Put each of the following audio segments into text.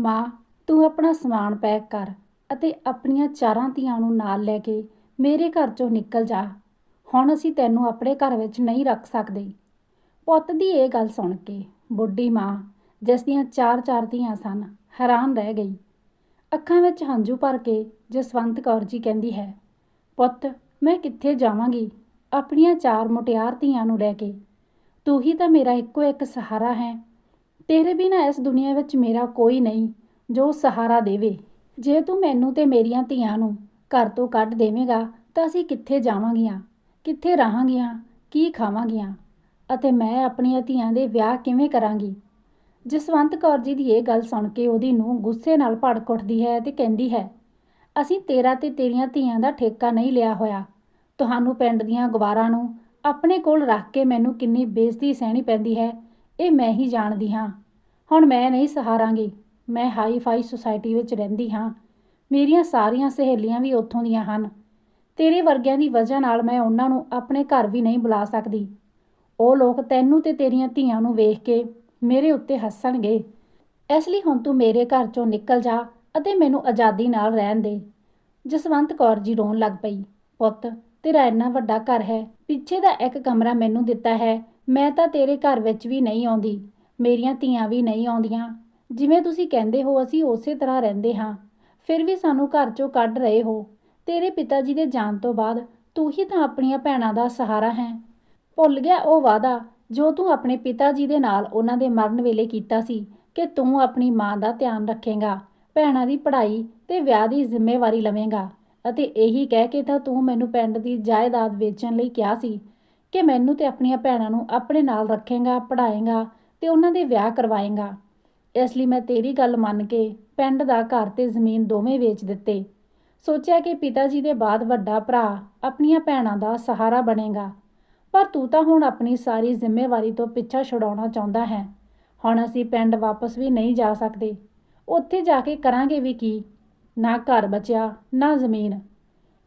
ਮਾਂ, ਤੂੰ ਆਪਣਾ ਸਮਾਨ ਪੈਕ ਕਰ ਅਤੇ ਆਪਣੀਆਂ ਚਾਰਾਂ ਧੀਆਂ ਨੂੰ ਨਾਲ ਲੈ ਕੇ ਮੇਰੇ ਘਰ ਚੋਂ ਨਿਕਲ ਜਾ। ਹੁਣ ਅਸੀਂ ਤੈਨੂੰ ਆਪਣੇ ਘਰ ਵਿੱਚ ਨਹੀਂ ਰੱਖ ਸਕਦੇ। ਪੁੱਤ ਦੀ ਇਹ ਗੱਲ ਸੁਣ ਕੇ ਬੁੱਢੀ ਮਾਂ, ਜਿਸ ਦੀਆਂ ਚਾਰ ਚਾਰ ਧੀਆਂ ਸਨ, ਹੈਰਾਨ ਰਹਿ ਗਈ। ਅੱਖਾਂ ਵਿੱਚ ਹੰਝੂ ਭਰ ਕੇ ਜਸਵੰਤ ਕੌਰ ਜੀ ਕਹਿੰਦੀ ਹੈ, ਪੁੱਤ, ਮੈਂ ਕਿੱਥੇ ਜਾਵਾਂਗੀ? ਆਪਣੀਆਂ ਚਾਰ ਮੁਟਿਆਰ ਧੀਆਂ ਨੂੰ ਲੈ ਕੇ। ਤੂੰ ਹੀ ਤਾਂ ਮੇਰਾ ਇੱਕੋ ਇੱਕ ਸਹਾਰਾ ਹੈ। ਤੇਰੇ ਬਿਨਾਂ ਇਸ ਦੁਨੀਆ ਵਿੱਚ ਮੇਰਾ ਕੋਈ ਨਹੀਂ, ਜੋ ਸਹਾਰਾ ਦੇਵੇ। ਜੇ ਤੂੰ ਮੈਨੂੰ ਤੇ ਮੇਰੀਆਂ ਧੀਆਂ ਨੂੰ ਘਰ ਤੋਂ ਕੱਢ ਦੇਵੇਂਗਾ, ਤਾਂ ਅਸੀਂ ਕਿੱਥੇ ਜਾਵਾਂਗੀਆਂ? ਕਿੱਥੇ ਰਹਾਂਗੀਆਂ? ਕੀ ਖਾਵਾਂਗੀਆਂ? ਅਤੇ ਮੈਂ ਆਪਣੀਆਂ ਧੀਆਂ ਦੇ ਵਿਆਹ ਕਿਵੇਂ ਕਰਾਂਗੀ? ਜਸਵੰਤ ਕੌਰ ਜੀ ਦੀ ਇਹ ਗੱਲ ਸੁਣ ਕੇ ਉਹਦੀ ਨੂੰ ਗੁੱਸੇ ਨਾਲ ਭੜਕ ਉੱਠਦੀ ਹੈ ਤੇ ਕਹਿੰਦੀ ਹੈ, ਅਸੀਂ ਤੇਰਾ ਤੇ ਤੇਰੀਆਂ ਧੀਆਂ ਦਾ ਠੇਕਾ ਨਹੀਂ ਲਿਆ ਹੋਇਆ। ਤੁਹਾਨੂੰ ਪਿੰਡ ਦੀਆਂ ਗਵਾਰਾਂ ਨੂੰ ਆਪਣੇ ਕੋਲ ਰੱਖ ਕੇ ਮੈਨੂੰ ਕਿੰਨੀ ਬੇਇੱਜ਼ਤੀ ਸਹਿਣੀ ਪੈਂਦੀ ਹੈ। ਇਹ ਮੈਂ ਹੀ ਜਾਣਦੀ ਹਾਂ। ਹੁਣ ਮੈਂ ਨਹੀਂ ਸਹਾਰਾਂਗੀ। ਮੈਂ ਹਾਈ ਫਾਈ ਸੁਸਾਇਟੀ ਵਿੱਚ ਰਹਿੰਦੀ ਹਾਂ। ਮੇਰੀਆਂ ਸਾਰੀਆਂ ਸਹੇਲੀਆਂ ਵੀ ਉੱਥੋਂ ਦੀਆਂ ਹਨ। ਤੇਰੇ ਵਰਗਿਆਂ ਦੀ ਵਜ੍ਹਾ ਨਾਲ ਮੈਂ ਉਹਨਾਂ ਨੂੰ ਆਪਣੇ ਘਰ ਵੀ ਨਹੀਂ ਬੁਲਾ ਸਕਦੀ। ਉਹ ਲੋਕ ਤੈਨੂੰ ਤੇ ਤੇਰੀਆਂ ਧੀਆਂ ਨੂੰ ਵੇਖ ਕੇ ਮੇਰੇ ਉੱਤੇ ਹੱਸਣਗੇ। ਇਸ ਲਈ ਹੁਣ ਤੂੰ ਮੇਰੇ ਘਰ ਚੋਂ ਨਿਕਲ ਜਾ ਅਤੇ ਮੈਨੂੰ ਆਜ਼ਾਦੀ ਨਾਲ ਰਹਿਣ ਦੇ। ਜਸਵੰਤ ਕੌਰ ਜੀ ਰੋਣ ਲੱਗ ਪਈ। ਪੁੱਤ, ਤੇਰਾ ਇੰਨਾ ਵੱਡਾ ਘਰ ਹੈ। ਪਿੱਛੇ ਦਾ ਇੱਕ ਕਮਰਾ ਮੈਨੂੰ ਦਿੱਤਾ ਹੈ। ਮੈਂ ਤਾਂ ਤੇਰੇ ਘਰ ਵਿੱਚ ਵੀ ਨਹੀਂ ਆਉਂਦੀ, ਮੇਰੀਆਂ ਧੀਆਂ ਵੀ ਨਹੀਂ ਆਉਂਦੀਆਂ। ਜਿਵੇਂ ਤੁਸੀਂ ਕਹਿੰਦੇ ਹੋ, ਅਸੀਂ ਉਸੇ ਤਰ੍ਹਾਂ ਰਹਿੰਦੇ ਹਾਂ। ਫਿਰ ਵੀ ਸਾਨੂੰ ਘਰ ਚੋਂ ਕੱਢ ਰਹੇ ਹੋ। ਤੇਰੇ ਪਿਤਾ ਜੀ ਦੇ ਜਾਣ ਤੋਂ ਬਾਅਦ ਤੂੰ ਹੀ ਤਾਂ ਆਪਣੀਆਂ ਭੈਣਾਂ ਦਾ ਸਹਾਰਾ ਹੈ। ਭੁੱਲ ਗਿਆ ਉਹ ਵਾਅਦਾ ਜੋ ਤੂੰ ਆਪਣੇ ਪਿਤਾ ਜੀ ਦੇ ਨਾਲ ਉਹਨਾਂ ਦੇ ਮਰਨ ਵੇਲੇ ਕੀਤਾ ਸੀ ਕਿ ਤੂੰ ਆਪਣੀ ਮਾਂ ਦਾ ਧਿਆਨ ਰੱਖੇਂਗਾ, ਭੈਣਾਂ ਦੀ ਪੜ੍ਹਾਈ ਤੇ ਵਿਆਹ ਦੀ ਜ਼ਿੰਮੇਵਾਰੀ ਲਵੇਂਗਾ। ਅਤੇ ਇਹੀ ਕਹਿ ਕੇ ਤਾਂ ਤੂੰ ਮੈਨੂੰ ਪਿੰਡ ਦੀ ਜਾਇਦਾਦ ਵੇਚਣ ਲਈ ਕਿਹਾ ਸੀ ਕਿ ਮੈਨੂੰ ਤੇ ਆਪਣੀਆਂ ਭੈਣਾਂ ਨੂੰ ਆਪਣੇ ਨਾਲ ਰੱਖੇਗਾ, ਪੜ੍ਹਾਏਗਾ ਤੇ ਉਹਨਾਂ ਦੇ ਵਿਆਹ ਕਰਵਾਏਗਾ। ਇਸ ਲਈ ਮੈਂ ਤੇਰੀ ਗੱਲ ਮੰਨ ਕੇ ਪਿੰਡ ਦਾ ਘਰ ਤੇ ਜ਼ਮੀਨ ਦੋਵੇਂ ਵੇਚ ਦਿੱਤੇ। ਸੋਚਿਆ ਕਿ ਪਿਤਾ ਜੀ ਦੇ ਬਾਅਦ ਵੱਡਾ ਭਰਾ ਆਪਣੀਆਂ ਭੈਣਾਂ ਦਾ ਸਹਾਰਾ ਬਣੇਗਾ। ਪਰ ਤੂੰ ਤਾਂ ਹੁਣ ਆਪਣੀ ਸਾਰੀ ਜ਼ਿੰਮੇਵਾਰੀ ਤੋਂ ਪਿੱਛਾ ਛੁਡਾਉਣਾ ਚਾਹੁੰਦਾ ਹੈ। ਹੁਣ ਅਸੀਂ ਪਿੰਡ ਵਾਪਸ ਵੀ ਨਹੀਂ ਜਾ ਸਕਦੇ। ਉੱਥੇ ਜਾ ਕੇ ਕਰਾਂਗੇ ਵੀ ਕੀ? ਨਾ ਘਰ ਬਚਿਆ, ਨਾ ਜ਼ਮੀਨ।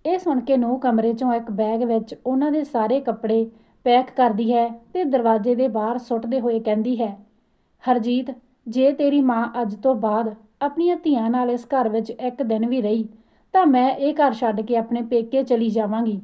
ਇਹ ਸੁਣ ਕੇ ਨੂੰ ਕਮਰੇ ਚੋਂ ਇੱਕ ਬੈਗ ਵਿੱਚ ਉਹਨਾਂ ਦੇ ਸਾਰੇ ਕੱਪੜੇ ਪੈਕ ਕਰਦੀ ਹੈ ਤੇ ਦਰਵਾਜ਼ੇ ਦੇ ਬਾਹਰ ਸੁੱਟਦੇ ਹੋਏ ਕਹਿੰਦੀ ਹੈ, ਹਰਜੀਤ, ਜੇ ਤੇਰੀ ਮਾਂ ਅੱਜ ਤੋਂ ਬਾਅਦ ਆਪਣੀਆਂ ਧੀਆਂ ਨਾਲ ਇਸ ਘਰ ਵਿੱਚ ਇੱਕ ਦਿਨ ਵੀ ਰਹੀ, ਤਾਂ ਮੈਂ ਇਹ ਘਰ ਛੱਡ ਕੇ ਆਪਣੇ ਪੇਕੇ ਚਲੀ ਜਾਵਾਂਗੀ।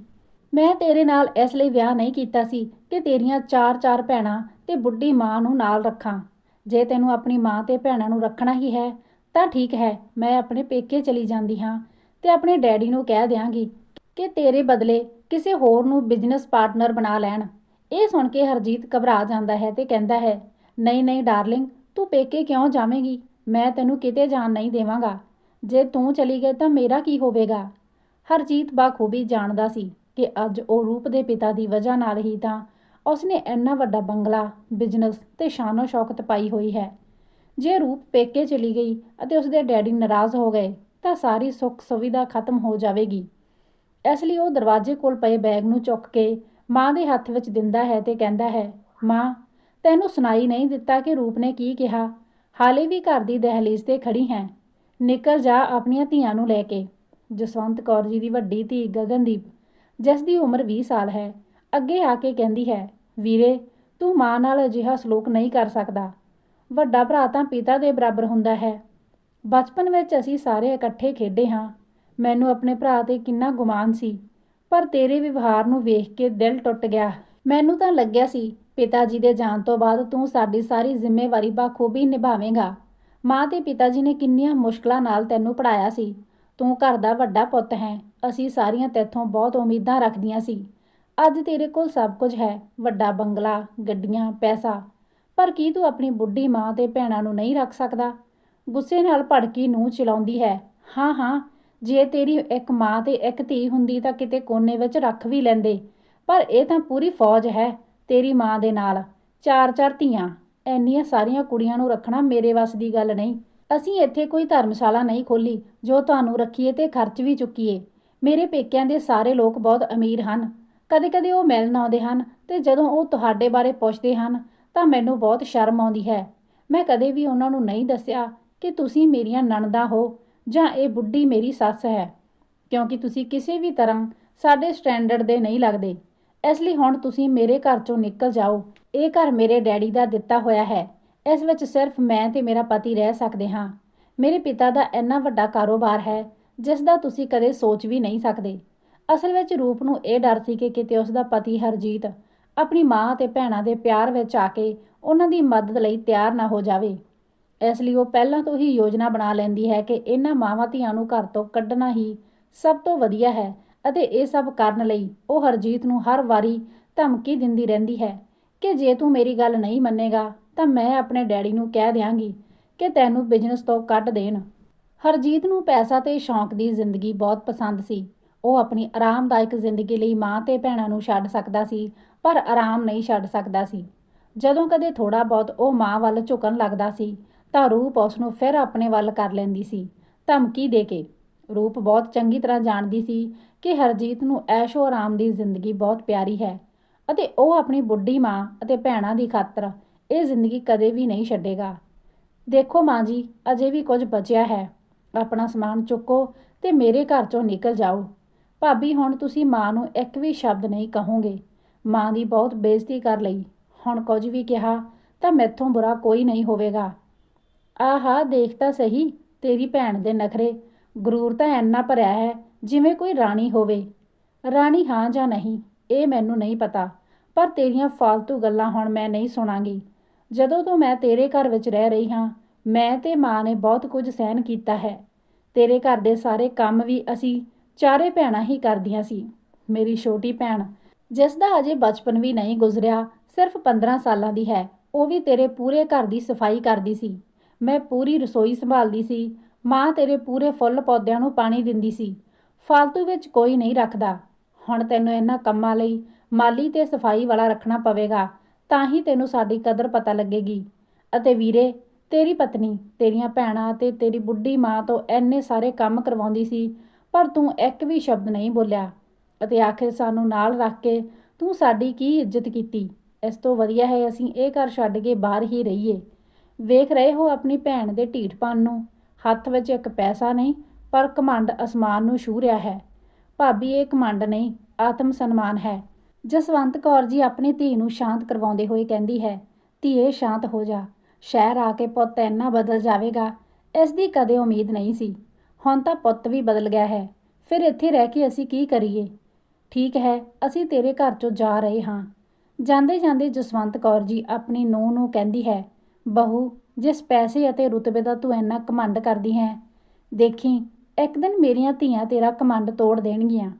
ਮੈਂ ਤੇਰੇ ਨਾਲ ਇਸ ਲਈ ਵਿਆਹ ਨਹੀਂ ਕੀਤਾ ਸੀ ਕਿ ਤੇਰੀਆਂ ਚਾਰ-ਚਾਰ ਭੈਣਾਂ ਤੇ ਬੁੱਢੀ ਮਾਂ ਨੂੰ ਨਾਲ ਰੱਖਾਂ। ਜੇ ਤੈਨੂੰ ਆਪਣੀ ਮਾਂ ਤੇ ਭੈਣਾਂ ਨੂੰ ਰੱਖਣਾ ਹੀ ਹੈ, ਤਾਂ ਠੀਕ ਹੈ, ਮੈਂ ਆਪਣੇ ਪੇਕੇ ਚਲੀ ਜਾਂਦੀ ਹਾਂ। ਤੇ ਆਪਣੇ ਡੈਡੀ ਨੂੰ ਕਹਿ ਦਿਆਂਗੀ ਕਿ ਤੇਰੇ ਬਦਲੇ ਕਿਸੇ ਹੋਰ ਨੂੰ ਬਿਜ਼ਨਸ ਪਾਰਟਨਰ ਬਣਾ ਲੈਣ। ਇਹ ਸੁਣ ਕੇ ਹਰਜੀਤ ਘਬਰਾ ਜਾਂਦਾ ਹੈ ਤੇ ਕਹਿੰਦਾ ਹੈ, ਨਹੀਂ ਨਹੀਂ ਡਾਰਲਿੰਗ, ਤੂੰ ਪੇਕੇ ਕਿਉਂ ਜਾਵੇਂਗੀ? ਮੈਂ ਤੈਨੂੰ ਕਿਤੇ ਜਾਣ ਨਹੀਂ ਦੇਵਾਂਗਾ। ਜੇ ਤੂੰ ਚਲੀ ਗਈ ਤਾਂ ਮੇਰਾ ਕੀ ਹੋਵੇਗਾ? ਹਰਜੀਤ ਬਾਖੂਬੀ ਜਾਣਦਾ ਸੀ ਕਿ ਅੱਜ ਉਹ ਰੂਪ ਦੇ ਪਿਤਾ ਦੀ ਵਜ੍ਹਾ ਨਾਲ ਹੀ ਤਾਂ ਉਸਨੇ ਇੰਨਾ ਵੱਡਾ ਬੰਗਲਾ ਬਿਜ਼ਨਸ ਤੇ ਸ਼ਾਨੋ ਸ਼ੌਕਤ ਪਾਈ ਹੋਈ ਹੈ। ਜੇ ਰੂਪ ਪੇਕੇ ਚਲੀ ਗਈ ਅਤੇ ਉਸਦੇ ਡੈਡੀ ਨਾਰਾਜ਼ ਹੋ ਗਏ ਤਾਂ ਸਾਰੀ ਸੁੱਖ ਸੁਵਿਧਾ ਖਤਮ ਹੋ ਜਾਵੇਗੀ। ਇਸ ਲਈ ਉਹ ਦਰਵਾਜ਼ੇ ਕੋਲ ਪਏ ਬੈਗ ਨੂੰ ਚੁੱਕ ਕੇ ਮਾਂ ਦੇ ਹੱਥ ਵਿੱਚ ਦਿੰਦਾ ਹੈ ਤੇ ਕਹਿੰਦਾ ਹੈ, ਮਾਂ, ਤੈਨੂੰ ਸੁਣਾਈ ਨਹੀਂ ਦਿੱਤਾ ਕਿ ਰੂਪ ਨੇ ਕੀ ਕਿਹਾ? ਹਾਲੇ ਵੀ ਘਰ ਦੀ ਦਹਲੀਜ਼ ਤੇ ਖੜੀ ਹੈ। ਨਿਕਲ ਜਾ ਆਪਣੀਆਂ ਧੀਆਂ ਨੂੰ ਲੈ ਕੇ। ਜਸਵੰਤ ਕੌਰ ਜੀ ਦੀ ਵੱਡੀ ਧੀ ਗਗਨਦੀਪ, ਜਿਸ ਦੀ ਉਮਰ 20 ਸਾਲ ਹੈ, ਅੱਗੇ ਆ ਕੇ ਕਹਿੰਦੀ ਹੈ, ਵੀਰੇ, ਤੂੰ ਮਾਂ ਨਾਲ ਅਜਿਹਾ ਸਲੂਕ ਨਹੀਂ ਕਰ ਸਕਦਾ। ਵੱਡਾ ਭਰਾ ਤਾਂ ਪਿਤਾ ਦੇ ਬਰਾਬਰ ਹੁੰਦਾ ਹੈ। ਬਚਪਨ ਵਿੱਚ ਅਸੀਂ ਸਾਰੇ ਇਕੱਠੇ ਖੇਡੇ ਹਾਂ। ਮੈਨੂੰ ਆਪਣੇ ਭਰਾ ਤੇ ਕਿੰਨਾ ਗੁਮਾਨ ਸੀ, ਪਰ ਤੇਰੇ ਵਿਵਹਾਰ ਨੂੰ ਵੇਖ ਕੇ ਦਿਲ ਟੁੱਟ ਗਿਆ। ਮੈਨੂੰ ਤਾਂ ਲੱਗਿਆ ਸੀ, ਪਿਤਾ ਜੀ ਦੇ ਜਾਣ ਤੋਂ ਬਾਅਦ ਤੂੰ ਸਾਡੀ ਸਾਰੀ ਜ਼ਿੰਮੇਵਾਰੀ ਬਾਖੂਬੀ ਨਿਭਾਵੇਂਗਾ। ਮਾਂ ਤੇ ਪਿਤਾ ਜੀ ਨੇ ਕਿੰਨੀਆਂ ਮੁਸ਼ਕਲਾਂ ਨਾਲ ਤੈਨੂੰ ਪੜਾਇਆ ਸੀ। ਤੂੰ ਘਰ ਦਾ ਵੱਡਾ ਪੁੱਤ ਹੈ, ਅਸੀਂ ਸਾਰੀਆਂ ਤੇਥੋਂ ਬਹੁਤ ਉਮੀਦਾਂ ਰੱਖਦੀਆਂ ਸੀ। ਅੱਜ ਤੇਰੇ ਕੋਲ ਸਭ ਕੁਝ ਹੈ, ਵੱਡਾ ਬੰਗਲਾ, ਗੱਡੀਆਂ, ਪੈਸਾ। ਪਰ ਕੀ ਤੂੰ ਆਪਣੀ ਬੁੱਢੀ ਮਾਂ ਤੇ ਭੈਣਾਂ ਨੂੰ ਨਹੀਂ ਰੱਖ ਸਕਦਾ? ਗੁੱਸੇ ਨਾਲ ਭੜਕੀ ਨੂੰ ਚਲਾਉਂਦੀ ਹੈ। ਹਾਂ ਹਾਂ, ਜੇ ਤੇਰੀ ਇੱਕ ਮਾਂ ਤੇ ਇੱਕ ਧੀ ਹੁੰਦੀ ਤਾਂ ਕਿਤੇ ਕੋਨੇ ਵਿੱਚ ਰੱਖ ਵੀ ਲੈਂਦੇ। ਪਰ ਇਹ ਤਾਂ ਪੂਰੀ ਫੌਜ ਹੈ ਤੇਰੀ ਮਾਂ ਦੇ ਨਾਲ। ਚਾਰ ਚਾਰ ਧੀਆਂ। ਐਨੀਆਂ ਸਾਰੀਆਂ ਕੁੜੀਆਂ ਨੂੰ ਰੱਖਣਾ ਮੇਰੇ ਵੱਸ ਦੀ ਗੱਲ ਨਹੀਂ। ਅਸੀਂ ਇੱਥੇ ਕੋਈ ਧਰਮਸ਼ਾਲਾ ਨਹੀਂ ਖੋਲੀ ਜੋ ਤੁਹਾਨੂੰ ਰੱਖੀਏ ਤੇ ਖਰਚ ਵੀ ਚੁੱਕੀਏ। ਮੇਰੇ ਪੇਕਿਆਂ ਦੇ ਸਾਰੇ ਲੋਕ ਬਹੁਤ ਅਮੀਰ ਹਨ। ਕਦੇ-ਕਦੇ ਉਹ ਮਿਲਣ ਆਉਂਦੇ ਹਨ ਤੇ ਜਦੋਂ ਉਹ ਤੁਹਾਡੇ ਬਾਰੇ ਪੁੱਛਦੇ ਹਨ ਤਾਂ ਮੈਨੂੰ ਬਹੁਤ ਸ਼ਰਮ ਆਉਂਦੀ ਹੈ। ਮੈਂ ਕਦੇ ਵੀ ਉਹਨਾਂ ਨੂੰ ਨਹੀਂ ਦੱਸਿਆ ਕਿ ਤੁਸੀਂ ਮੇਰੀਆਂ ਨਣਦਾਂ ਹੋ ਜਾਂ ਇਹ ਬੁੱਢੀ ਮੇਰੀ ਸੱਸ ਹੈ, ਕਿਉਂਕਿ ਤੁਸੀਂ ਕਿਸੇ ਵੀ ਤਰ੍ਹਾਂ ਸਾਡੇ ਸਟੈਂਡਰਡ ਦੇ ਨਹੀਂ ਲੱਗਦੇ। ਇਸ ਲਈ ਹੁਣ ਤੁਸੀਂ ਮੇਰੇ ਘਰ ਚੋਂ ਨਿਕਲ ਜਾਓ। ਇਹ ਘਰ ਮੇਰੇ ਡੈਡੀ ਦਾ ਦਿੱਤਾ ਹੋਇਆ ਹੈ। ਇਸ ਵਿੱਚ ਸਿਰਫ ਮੈਂ ਤੇ ਮੇਰਾ ਪਤੀ ਰਹਿ ਸਕਦੇ ਹਾਂ। ਮੇਰੇ ਪਿਤਾ ਦਾ ਇੰਨਾ ਵੱਡਾ ਕਾਰੋਬਾਰ ਹੈ, ਜਿਸ ਦਾ ਤੁਸੀਂ ਕਦੇ ਸੋਚ ਵੀ ਨਹੀਂ ਸਕਦੇ। ਅਸਲ ਵਿੱਚ ਰੂਪ ਨੂੰ ਇਹ ਡਰ ਸੀ ਕਿ ਕਿਤੇ ਉਸ ਦਾ ਪਤੀ ਹਰਜੀਤ ਆਪਣੀ ਮਾਂ ਅਤੇ ਭੈਣਾਂ ਦੇ ਪਿਆਰ ਵਿੱਚ ਆ ਕੇ ਉਹਨਾਂ ਦੀ ਮਦਦ ਲਈ ਤਿਆਰ ਨਾ ਹੋ ਜਾਵੇ। ਇਸ ਲਈ ਉਹ ਪਹਿਲਾਂ ਤੋਂ ਹੀ ਯੋਜਨਾ ਬਣਾ ਲੈਂਦੀ ਹੈ ਕਿ ਇਹਨਾਂ ਮਾਵਾਂ ਧੀਆਂ ਨੂੰ ਘਰ ਤੋਂ ਕੱਢਣਾ ਹੀ ਸਭ ਤੋਂ ਵਧੀਆ ਹੈ ਅਤੇ ਇਹ ਸਭ ਕਰਨ ਲਈ ਉਹ ਹਰਜੀਤ ਨੂੰ ਹਰ ਵਾਰੀ ਧਮਕੀ ਦਿੰਦੀ ਰਹਿੰਦੀ ਹੈ ਕਿ ਜੇ ਤੂੰ ਮੇਰੀ ਗੱਲ ਨਹੀਂ ਮੰਨੇਗਾ ਤਾਂ ਮੈਂ ਆਪਣੇ ਡੈਡੀ ਨੂੰ ਕਹਿ ਦਿਆਂਗੀ ਕਿ ਤੈਨੂੰ ਬਿਜ਼ਨਸ ਤੋਂ ਕੱਢ ਦੇਣ। ਹਰਜੀਤ ਨੂੰ ਪੈਸਾ ਤੇ ਸ਼ੌਂਕ ਦੀ ਜ਼ਿੰਦਗੀ ਬਹੁਤ ਪਸੰਦ ਸੀ। ਉਹ ਆਪਣੀ ਆਰਾਮਦਾਇਕ ਜ਼ਿੰਦਗੀ ਲਈ ਮਾਂ ਤੇ ਭੈਣਾਂ ਨੂੰ ਛੱਡ ਸਕਦਾ ਸੀ, ਪਰ ਆਰਾਮ ਨਹੀਂ ਛੱਡ ਸਕਦਾ ਸੀ। ਜਦੋਂ ਕਦੇ ਥੋੜਾ ਬਹੁਤ ਉਹ ਮਾਂ ਵੱਲ ਝੁਕਣ ਲੱਗਦਾ ਸੀ ਤਾਂ ਰੂਪ ਉਸ ਨੂੰ ਫਿਰ ਆਪਣੇ ਵੱਲ ਕਰ ਲੈਂਦੀ ਸੀ, ਧਮਕੀ ਦੇ ਕੇ। ਰੂਪ ਬਹੁਤ ਚੰਗੀ ਤਰ੍ਹਾਂ ਜਾਣਦੀ ਸੀ ਕਿ ਹਰਜੀਤ ਨੂੰ ਐਸ਼ੋ ਆਰਾਮ ਦੀ ਜ਼ਿੰਦਗੀ ਬਹੁਤ ਪਿਆਰੀ ਹੈ ਅਤੇ ਉਹ ਆਪਣੀ ਬੁੱਢੀ ਮਾਂ ਅਤੇ ਭੈਣਾਂ ਦੀ ਖਾਤਰ ਇਹ ਜ਼ਿੰਦਗੀ ਕਦੇ ਵੀ ਨਹੀਂ ਛੱਡੇਗਾ। ਦੇਖੋ ਮਾਂ ਜੀ, ਅਜੇ ਵੀ ਕੁਝ ਬਚਿਆ ਹੈ। ਆਪਣਾ ਸਮਾਨ ਚੁੱਕੋ ਤੇ ਮੇਰੇ ਘਰ ਚੋਂ ਨਿਕਲ ਜਾਓ। ਭਾਬੀ, ਹੁਣ ਤੁਸੀਂ ਮਾਂ ਨੂੰ ਇੱਕ ਵੀ ਸ਼ਬਦ ਨਹੀਂ ਕਹੋਗੇ। ਮਾਂ ਦੀ ਬਹੁਤ ਬੇਇੱਜ਼ਤੀ ਕਰ ਲਈ। ਹੁਣ ਕੁਝ ਵੀ ਕਿਹਾ ਤਾਂ ਮੈਥੋਂ ਬੁਰਾ ਕੋਈ ਨਹੀਂ ਹੋਵੇਗਾ। ਆਹਾ, ਦੇਖ ਤਾਂ ਸਹੀ, ਤੇਰੀ ਭੈਣ ਦੇ ਨਖਰੇ। ਗਰੂਰ ਤਾਂ ਐਨਾ ਭਰਿਆ ਹੈ, ਜਿਵੇਂ ਕੋਈ ਰਾਣੀ ਹੋਵੇ। ਰਾਣੀ ਹਾਂ ਜਾਂ ਨਹੀਂ, ਇਹ ਮੈਨੂੰ ਨਹੀਂ ਪਤਾ। ਪਰ ਤੇਰੀਆਂ ਫालतू ਗੱਲਾਂ ਹੁਣ ਮੈਂ ਨਹੀਂ ਸੁਣਾਂਗੀ। ਜਦੋਂ ਤੋਂ ਮੈਂ ਤੇਰੇ ਘਰ ਵਿੱਚ ਰਹਿ ਰਹੀ ਹਾਂ, ਮੈਂ ਤੇ ਮਾਂ ਨੇ ਬਹੁਤ ਕੁਝ ਸਹਿਨ ਕੀਤਾ ਹੈ। ਤੇਰੇ ਘਰ ਦੇ ਸਾਰੇ ਕੰਮ ਵੀ ਅਸੀਂ ਚਾਰੇ ਭੈਣਾਂ ਹੀ ਕਰਦੀਆਂ ਸੀ। ਮੇਰੀ ਛੋਟੀ ਭੈਣ, ਜਿਸ ਦਾ ਅਜੇ ਬਚਪਨ ਵੀ ਨਹੀਂ ਗੁਜ਼ਰਿਆ, ਸਿਰਫ 15 ਸਾਲਾਂ ਦੀ ਹੈ। ਉਹ ਵੀ ਤੇਰੇ ਪੂਰੇ ਘਰ ਦੀ ਸਫ਼ਾਈ ਕਰਦੀ ਸੀ। ਮੈਂ ਪੂਰੀ ਰਸੋਈ ਸੰਭਾਲਦੀ ਸੀ। ਮਾਂ ਤੇਰੇ ਪੂਰੇ ਫੁੱਲ ਪੌਦਿਆਂ ਨੂੰ ਪਾਣੀ ਦਿੰਦੀ ਸੀ। ਫालतू ਵਿੱਚ ਕੋਈ ਨਹੀਂ ਰੱਖਦਾ। ਹੁਣ ਤੈਨੂੰ ਇਹਨਾਂ ਕੰਮਾਂ ਲਈ ਮਾਲੀ ਤੇ ਸਫ਼ਾਈ ਵਾਲਾ ਰੱਖਣਾ ਪਵੇਗਾ, ਤਾਂ ਹੀ ਤੈਨੂੰ ਸਾਡੀ ਕਦਰ ਪਤਾ ਲੱਗੇਗੀ। ਅਤੇ ਵੀਰੇ, ਤੇਰੀ ਪਤਨੀ, ਤੇਰੀਆਂ ਭੈਣਾਂ ਤੇ ਤੇਰੀ ਬੁੱਢੀ ਮਾਂ ਤੋਂ ਐਨੇ ਸਾਰੇ ਕੰਮ ਕਰਵਾਉਂਦੀ ਸੀ, ਪਰ ਤੂੰ ਇੱਕ ਵੀ ਸ਼ਬਦ ਨਹੀਂ ਬੋਲਿਆ। ਅਤੇ ਆਖਿਰ ਸਾਨੂੰ ਨਾਲ ਰੱਖ ਕੇ ਤੂੰ ਸਾਡੀ ਕੀ ਇੱਜ਼ਤ ਕੀਤੀ? ਇਸ ਤੋਂ ਵਧੀਆ ਹੈ ਅਸੀਂ ਇਹ ਘਰ ਛੱਡ ਕੇ ਬਾਹਰ ਹੀ ਰਹੀਏ। ਵੇਖ ਰਹੇ ਹੋ ਆਪਣੀ ਭੈਣ ਦੇ ਢੀਠਪਨ ਨੂੰ। ਹੱਥ ਵਿੱਚ ਇੱਕ ਪੈਸਾ ਨਹੀਂ, ਪਰ ਕਮੰਡ ਅਸਮਾਨ ਨੂੰ ਛੂ ਰਿਹਾ ਹੈ। ਭਾਬੀ, ਇਹ ਕਮੰਡ ਨਹੀਂ, ਆਤਮ ਸਨਮਾਨ ਹੈ। ਜਸਵੰਤ ਕੌਰ ਜੀ ਆਪਣੀ ਧੀ ਨੂੰ ਸ਼ਾਂਤ ਕਰਵਾਉਂਦੇ ਹੋਏ ਕਹਿੰਦੀ ਹੈ, ਧੀਏ, ਸ਼ਾਂਤ ਹੋ ਜਾ। ਸ਼ਹਿਰ ਆ ਕੇ ਪੁੱਤ ਇੰਨਾ ਬਦਲ ਜਾਵੇਗਾ, ਇਸ ਦੀ ਕਦੇ ਉਮੀਦ ਨਹੀਂ ਸੀ। ਹੁਣ ਤਾਂ ਪੁੱਤ ਵੀ ਬਦਲ ਗਿਆ ਹੈ। ਫਿਰ ਇੱਥੇ ਰਹਿ ਕੇ ਅਸੀਂ ਕੀ ਕਰੀਏ? ਠੀਕ ਹੈ, ਅਸੀਂ ਤੇਰੇ ਘਰ ਚੋਂ ਜਾ ਰਹੇ ਹਾਂ। ਜਾਂਦੇ ਜਾਂਦੇ ਜਸਵੰਤ ਕੌਰ ਜੀ ਆਪਣੀ ਨੂੰਹ ਨੂੰ ਕਹਿੰਦੀ ਹੈ ਬਹੂ, ਜਿਸ ਪੈਸੇ ਅਤੇ ਰੁਤਬੇ ਦਾ ਤੂੰ ਇੰਨਾ ਕਮੰਡ ਕਰਦੀ ਹੈ, ਦੇਖੀ, ਇੱਕ ਦਿਨ ਮੇਰੀਆਂ ਧੀਆਂ ਤੇਰਾ ਕਮੰਡ ਤੋੜ ਦੇਣਗੀਆਂ।